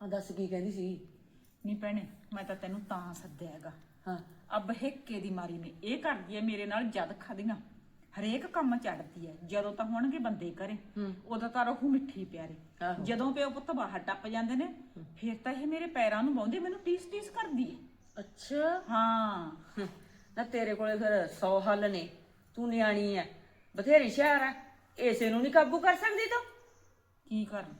ਹਾਂ ਦੱਸ ਕੀ ਕਹਿੰਦੀ ਸੀ ਨਹੀਂ ਭੈਣੇ ਮੈਂ ਤਾਂ ਤੈਨੂੰ ਤਾਂ ਸੱਦਿਆ ਹੈਗਾ। ਹਾਂ। ਅਬ ਹਿੱਕੇ ਦੀ ਮਾਰੀ ਨੇ ਇਹ ਕਰਦੀ ਹੈ ਮੇਰੇ ਨਾਲ ਜਦ ਖਾਦੀਆਂ ਹਰੇਕ ਕੰਮ ਚੜਦੀ ਹੈ ਜਦੋਂ ਤਾਂ ਹੋਣਗੇ ਬੰਦੇ ਕਰੇ ਉਦੋਂ ਤਾਂ ਰਹੂ ਮਿੱਠੀ ਪਿਆਰੀ। ਜਦੋਂ ਪਿਓ ਪੁੱਤ ਬਾਹਰ ਟੱਪ ਜਾਂਦੇ ਨੇ ਫਿਰ ਤਾਂ ਇਹ ਮੇਰੇ ਪੈਰਾਂ ਨੂੰ ਬਾਉਂਦੇ ਮੈਨੂੰ ਟੀਸ ਟੀਸ ਕਰਦੀ ਹੈ। ਅੱਛਾ। ਹਾਂ। ਨਾ ਤੇਰੇ ਕੋਲੇ ਫਿਰ 100 ਹੱਲ ਨੇ ਤੂੰ ਨਿਆਣੀ ਐ ਬਥੇਰੀ ਸ਼ਹਿਰ ਐ ਏਸੇ ਨੂੰ ਨਹੀਂ ਕਾਬੂ ਕਰ ਸਕਦੀ ਤੂੰ? ਕੀ ਕਰਾਂ?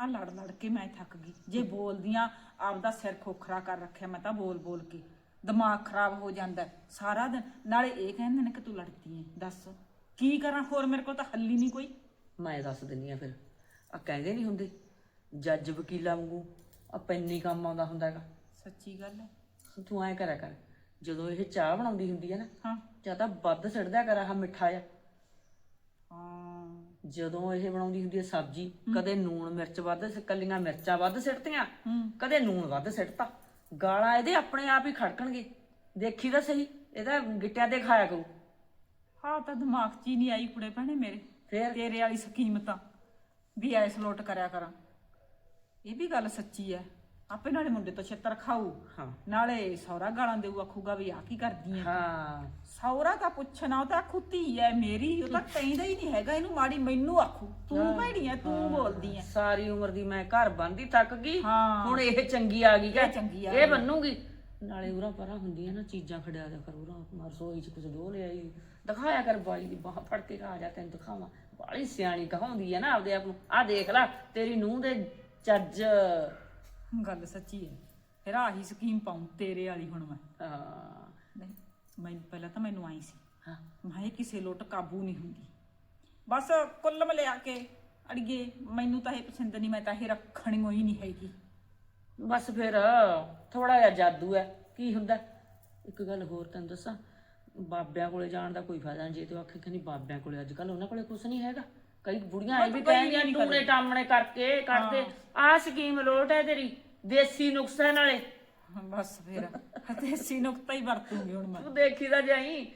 ਆ ਲੜ ਲੜ ਕੇ ਮੈਂ ਥੱਕ ਗਈ। ਜੇ ਬੋਲਦੀਆਂ ਆਪਦਾ ਸਿਰ ਖੋਖਰਾ ਕਰ ਰੱਖਿਆ ਮੈਂ ਤਾਂ ਬੋਲ ਬੋਲ ਕੇ। ਦਿਮਾਗ ਖਰਾਬ ਹੋ ਜਾਂਦਾ ਹੈ ਸਾਰਾ ਦਿਨ। ਨਾਲੇ ਇਹ ਕਹਿੰਦੇ ਨੇ ਕਿ ਤੂੰ ਲੜਦੀ ਐ ਦੱਸ ਕੀ ਕਰਾਂ? ਹੋਰ ਮੇਰੇ ਕੋਲ ਤਾਂ ਹੱਲ ਹੀ ਨਹੀਂ ਕੋਈ। ਮੈਂ ਦੱਸ ਦਿੰਨੀ ਆ ਫਿਰ। ਆ ਕਹਿੰਦੇ ਨਹੀਂ ਹੁੰਦੇ? ਜੱਜ ਵਕੀਲਾਂ ਵਾਂਗੂ। ਆ ਪੈਨੀ ਕੰਮ ਆਉਂਦਾ ਹੁੰਦਾ ਹੈਗਾ। ਸੱਚੀ ਗੱਲ ਹੈ। ਤੂੰ ਐ ਕਰਿਆ ਕਰ। ਜਦੋਂ ਇਹ ਚਾਹ ਬਣਾਉਂਦੀ ਹੁੰਦੀ ਹੈ ਨਾ ਹਾਂ। ਜਾਂ ਤਾਂ ਵੱਧ ਸਿੜਦਿਆ ਕਰ ਆਹ ਮਿੱਠਾ ਜਿਹਾ। ਹਾਂ। ਜਦੋਂ ਇਹ ਬਣਾਉਂਦੀ ਹੁੰਦੀ ਹੈ ਸਬਜ਼ੀ ਕਦੇ ਨੂਣ ਮਿਰਚ ਵੱਧ ਕੱਲੀਆਂ ਮਿਰਚਾਂ ਵੱਧ ਸਿੱਟਤੀਆਂ ਹੂੰ। ਕਦੇ ਨੂਣ ਵੱਧ ਸਿੱਟਤਾ। ਗਾਲਾਂ ਇਹਦੇ ਆਪਣੇ ਆਪ ਹੀ ਖੜਕਣਗੇ। ਦੇਖੀ ਤਾਂ ਸਹੀ ਇਹਦਾ ਗਿੱਟਿਆਂ ਤੇ ਖਾਇਆ ਕਰੂ। ਹਾਂ ਤਾਂ ਦਿਮਾਗ 'ਚ ਹੀ ਨਹੀਂ ਆਈ ਕੁੜੇ ਭੈਣੇ ਮੇਰੇ। ਫੇਰ? ਤੇਰੇ ਵਾਲੀ ਸਕੀਮ ਤਾਂ ਵੀ ਐਸ ਲੋਟ ਕਰਿਆ ਕਰਾਂ। ਇਹ ਵੀ ਗੱਲ ਸੱਚੀ ਐ। ਆਪੇ ਨਾਲੇ ਮੁੰਡੇ ਤੋਂ ਛੇਤਰ ਖਾਊ। ਹਾਂ। ਨਾਲੇ ਸੌਰਾ ਗਾਲਾਂ ਦੇਊ ਆਖੂਗਾ ਵੀ ਆ ਕੀ ਕਰਦੀ ਐ ਹਾਂ। ਸੌਰਾ ਤਾਂ ਪੁੱਛਣਾ ਉਹ ਤਾਂ ਧੀ ਐ ਮੇਰੀ ਉਹ ਤਾਂ ਕਹਿੰਦਾ ਹੀ ਨਹੀਂ ਹੈਗਾ ਇਹਨੂੰ ਮਾੜੀ ਮੈਨੂੰ ਆਖੂ। ਤੂੰ ਭੈੜੀ ਐ ਤੂੰ ਬੋਲਦੀ ਐ। ਸਾਰੀ ਉਮਰ ਦੀ ਮੈਂ ਘਰ ਬੰਦੀ ਥੱਕ ਗਈ। ਹਾਂ। ਹੁਣ ਇਹ ਚੰਗੀ ਆ ਗਈ ਕਿ ਇਹ ਚੰਗੀ ਆ ਇਹ ਬੰਨੂਗੀ। ਨਾਲੇ ਉਰਾ ਪਰਾਂ ਹੁੰਦੀਆਂ ਨਾ ਚੀਜ਼ਾਂ ਖੜਿਆ ਜਾ ਕਰ ਉਰਾ ਮਰਸੋਈ ਚ ਕੁਝ ਡੋਹ ਲਿਆਈ। ਦਿਖਾਇਆ ਕਰ ਬਾਈ ਦੀ ਬਾਹ ਫੜ ਕੇ ਆ ਜਾ ਤੈਨੂੰ ਦਿਖਾਵਾਂ। ਬਾਲੀ ਸਿਆਣੀ ਕਹਾਉਂਦੀ ਹੈ ਨਾ ਆਪਦੇ ਆਪ ਨੂੰ ਆ ਦੇਖ ਲੈ ਤੇਰੀ ਨੂੰਹ ਦੇ ਚੱਜ ਗੱਲ ਸੱਚੀ ਐ ਫਿਰ ਆਹੀ ਸਕੀਮ ਪਾਉਂ ਤੇਰੇ ਵਾਲੀ ਹੁਣ ਮੈਂ। ਹਾਂ। ਨਹੀਂ ਮੈਂ ਪਹਿਲਾਂ ਤਾਂ ਮੈਨੂੰ ਆਈ ਸੀ। ਹਾਂ। ਮੈਂ ਇਹ ਕਿਸੇ ਲੋਟ ਕਾਬੂ ਨਹੀਂ ਹੁੰਦੀ। ਬਸ ਕੁੱਲ ਮਿਲਿਆ ਕੇ ਅੜੀਏ ਮੈਨੂੰ ਤਾਂ ਇਹ ਪਸੰਦ ਨਹੀਂ ਮੈਂ ਤਾਂ ਇਹ ਰੱਖਣੀ ਹੋਈ ਨਹੀਂ ਹੈਗੀ। ਬਸ ਫਿਰ ਥੋੜਾ ਜਿਹਾ ਜਾਦੂ ਹੈ। ਕੀ ਹੁੰਦਾ? ਇੱਕ ਗੱਲ ਹੋਰ ਤੈਨੂੰ ਦੱਸਾਂ। ਬਾਬਿਆਂ ਕੋਲੇ ਜਾਣ ਦਾ ਕੋਈ ਫਾਇਦਾ ਨਹੀਂ ਜੇ ਤੂੰ ਆਖੇ ਕਿ ਨਹੀਂ ਬਾਬਿਆਂ ਕੋਲੇ ਅੱਜ ਕੱਲ ਉਹਨਾਂ ਕੋਲੇ ਕੁਝ ਨਹੀਂ ਹੈਗਾ। ਕਈ ਬੁੜੀਆਂ ਇਹ ਵੀ ਕਹਿੰਦੀਆਂ ਟੂਣੇ ਟਾਮਣੇ ਕਰਕੇ ਕਰਦੇ ਆਹ ਸਕੀਮ ਲੋਟ ਹੈ ਤੇਰੀ ਦੇਸੀ ਨੁਕਸੇ ਨਾਲੇ। ਬਸ ਫਿਰ। ਦੇਸੀ ਨੁਕਤਾ ਹੀ ਵਰਤੂਗੀ ਹੁਣ ਮੈਂ। ਤੂੰ ਦੇਖੀ ਤਾਂ ਜਾਈ।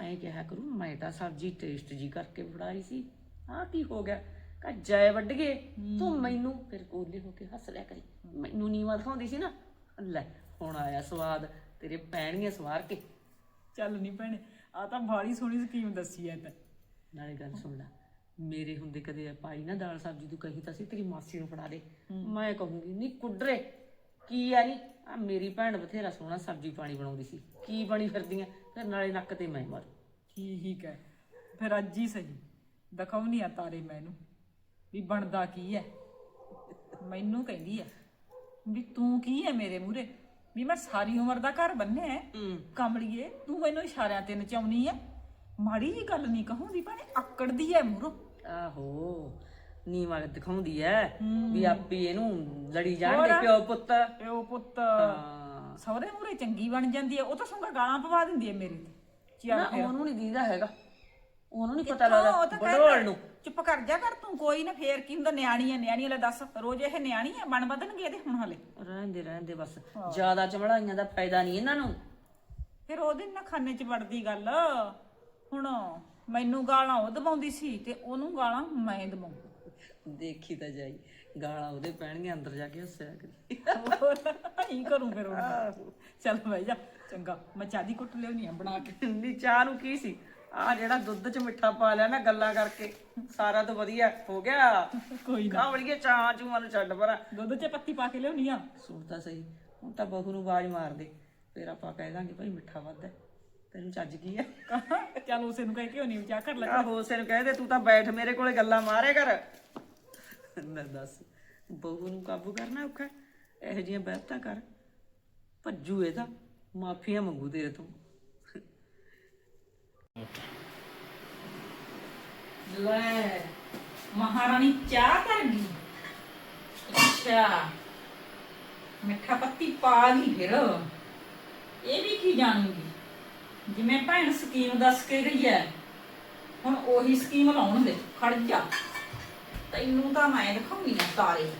ਐਂ ਕਿਹਾ ਕਰੂ ਮੈਂ ਤਾਂ ਸਬਜ਼ੀ ਟੇਸਟ ਜੀ ਕਰਕੇ ਫੜਾਈ ਸੀ। ਆਹ ਕੀ ਹੋ ਗਿਆ? ਕਾ ਜੈ ਵੱਢ ਗਏ। ਤੂੰ ਮੈਨੂੰ ਫਿਰ ਕੋਲੇ ਹੋ ਕੇ ਹੱਸ ਲਿਆ ਕਰੀ। ਮੈਨੂੰ ਨੀਵਾ ਦਿਖਾਉਂਦੀ ਸੀ ਨਾ। ਲੈ ਹੁਣ ਆਇਆ ਸਵਾਦ ਤੇਰੇ ਪੈਣੀਆਂ ਸਵਾਰ ਕੇ। ਚੱਲ ਨਹੀਂ ਭੈਣੇ ਆ ਤਾਂ ਬਾਲੀ ਸੋਹਣੀ ਸਕੀਮ ਦੱਸੀ ਐ ਤਾਂ। ਨਾਲੇ ਗੱਲ ਸੁਣ ਲੈ। ਮੇਰੇ ਹੁੰਦੇ ਕਦੇ ਪਾਈ ਨਾ ਦਾਲ ਸਬਜ਼ੀ ਤੂੰ ਕਹੀ ਤਾਂ ਸੀ ਤੇਰੀ ਮਾਸੀ ਨੂੰ ਫੜਾ ਦੇ। ਮੈਂ ਕਹੂੰਗੀ ਨਹੀਂ ਕੁੱਡਰੇ ਕੀ ਆ ਨੀ? ਆ ਮੇਰੀ ਭੈਣ ਬਥੇਰਾ ਸੋਹਣਾ ਸਬਜ਼ੀ ਪਾਣੀ ਬਣਾਉਂਦੀ ਸੀ। ਕੀ ਬਣੀ ਫਿਰਦੀਆਂ? ਫਿਰ ਨਾਲੇ ਨੱਕ ਤੇ ਮੈਂ ਮਾਰੂ। ਠੀਕ ਹੈ ਫਿਰ ਅੱਜ ਹੀ ਸਹੀ। ਦਿਖਾਉਣੀ ਆ ਤਾਰੇ ਮੈਨੂੰ ਵੀ ਬਣਦਾ ਕੀ ਐ? ਮੈਨੂੰ ਕਹਿੰਦੀ ਐ ਵੀ ਤੂੰ ਕੀ ਐ ਮੇਰੇ ਮੂਰੇ ਵੀ ਮੈਂ ਸਾਰੀ ਉਮਰ ਦਾ ਘਰ ਬੰਨਿਆ ਹੈ। ਕਮਲੀਏ ਤੂੰ ਮੈਨੂੰ ਇਸ਼ਾਰਿਆਂ ਤੇ ਨਚਾਉਣੀ ਐ। ਮਾੜੀ ਜੀ ਗੱਲ ਨਹੀਂ ਕਹੂੰਦੀ ਭੈਣੇ ਆਕੜਦੀ ਐ ਮੂਰੋ। ਆਹੋ ਨੀਵਾਂ ਦਿਖਾਉਂਦੀ ਐ ਵੀ ਆਪੀ ਇਹਨੂੰ ਲੜੀ ਜਾਣਗੇ ਪਿਓ ਪੁੱਤ। ਪਿਓ ਪੁੱਤ। ਹਾਂ। ਸਹੁਰੇ ਮੂਰੇ ਚੰਗੀ ਬਣ ਜਾਂਦੀ ਐ ਉਹ ਤਾਂ ਸੰਗਾ ਗਾਲਾਂ ਪਵਾ ਦਿੰਦੀ ਐ ਮੇਰੇ ਤੇ। ਨਾ ਉਹਨੂੰ ਨਹੀਂ ਦੀਦਾ ਹੈਗਾ। ਉਹਨੂੰ ਨਹੀਂ ਪਤਾ ਲੱਗਦਾ ਬੜੋਲ ਨੂੰ। ਚੁੱਪ ਕਰ ਜਾ ਕਰ ਤੂੰ ਕੋਈ ਨਾ ਫੇਰ ਕੀ ਹੁੰਦਾ ਨਿਆਣੀ ਐ ਨਿਆਣੀ ਵਾਲਾ ਦੱਸ ਰੋਜ਼ ਇਹ ਨਿਆਣੀ ਐ ਬਣ ਬਦਨਗੇ ਇਹਦੇ ਹੁਣ ਹਲੇ। ਰਹਿੰਦੇ ਰਹਿੰਦੇ ਬਸ। ਜ਼ਿਆਦਾ ਚਮੜਾਈਆਂ ਦਾ ਫਾਇਦਾ ਨਹੀਂ ਇਹਨਾਂ ਨੂੰ। ਫਿਰ ਉਹਦੇ ਨਾਲ ਖਾਨੇ 'ਚ ਵੜਦੀ ਗੱਲ। ਹੁਣ ਮੈਨੂੰ ਗਾਲਾਂ ਉਹ ਦਬਾਉਂਦੀ ਸੀ ਤੇ ਉਹਨੂੰ ਗਾਲਾਂ ਮੈਂ ਦਬਾਉਂ। ਦੇਖੀ ਤਾਂ ਜਾਈ ਗਾਲਾਂ ਉਹਦੇ ਪੈਣਗੀਆਂ ਅੰਦਰ ਜਾ ਕੇ ਹੱਸਿਆ ਕਰੀ। ਹੀ ਕਰੂੰ ਫਿਰ ਹੁਣ। ਚੱਲ ਬਈ ਜਾ ਚੰਗਾ ਮੈਂ ਚਾਹ ਦੀ ਕੁੱਟ ਲਿਆਉਣੀ ਆ ਬਣਾ ਕੇ। ਨੀ ਚਾਹ ਨੂੰ ਕੀ ਸੀ? ਆ ਜਿਹੜਾ ਦੁੱਧ ਚ ਮਿੱਠਾ ਪਾ ਲਿਆ ਨਾ ਗੱਲਾਂ ਕਰਕੇ ਸਾਰਾ ਤਾਂ ਵਧੀਆ ਹੋ ਗਿਆ। ਕੋਈ ਨਾ। ਕਾਵਲੀਏ ਚਾਹ ਚੂਆਂ ਨੂੰ ਛੱਡ ਪਰਾਂ। ਦੁੱਧ 'ਚ ਪੱਤੀ ਪਾ ਕੇ ਲਿਆਉਣੀ ਆ। ਸੁਣ ਤਾਂ ਸਹੀ ਹੁਣ ਤਾਂ ਬਹੂ ਨੂੰ ਆਵਾਜ਼ ਮਾਰ ਦੇ। ਫਿਰ ਆਪਾਂ ਕਹਿ ਦਾਂਗੇ ਭਾਈ ਮਿੱਠਾ ਵੱਧ ਹੈ। ਤੈਨੂੰ ਚੱਜ ਕੀ ਹੈ ਚੱਲ ਉਸੇ ਨੂੰ ਕਹਿ ਕੇ ਹੋਣੀ ਚਾਹ ਕਰ ਲੈ ਆਹੋ ਉਸੇ ਨੂੰ ਕਹਿ ਦੇ ਤੂੰ ਤਾਂ ਬੈਠ ਮੇਰੇ ਕੋਲੇ ਗੱਲਾਂ ਮਾਰੇ ਕਰ। ਨਾ ਦੱਸ ਬਹੂ ਨੂੰ ਕਾਬੂ ਕਰਨਾ ਔਖਾ। ਇਹੋ ਜਿਹੀਆਂ ਬਹਿਤਾਂ ਕਰ। ਭੱਜੂ ਇਹਦਾ ਮਾਫੀਆਂ ਮੰਗੂ ਤੇਰੇ ਤੋਂ। ਲੈ ਮਹਾਰਾਣੀ ਚਾਹ ਕਰ ਗਈ। ਅੱਛਾ ਮਿੱਠਾ ਪੱਤੀ ਪਾ ਗਈ ਫਿਰ। ਇਹ ਵੀ ਕੀ ਜਾਣੂਗੀ? ਜਿਵੇਂ ਭੈਣ ਸਕੀਮ ਦੱਸ ਕੇ ਗਈ ਹੈ ਹੁਣ ਉਹੀ ਸਕੀਮ ਲਾਉਣ ਦੇ, ਖੜ ਜਾ। ਤੈਨੂੰ ਤਾਂ ਮੈਂ ਦਿਖਾਉਣੀ ਆ ਤਾਰੇ।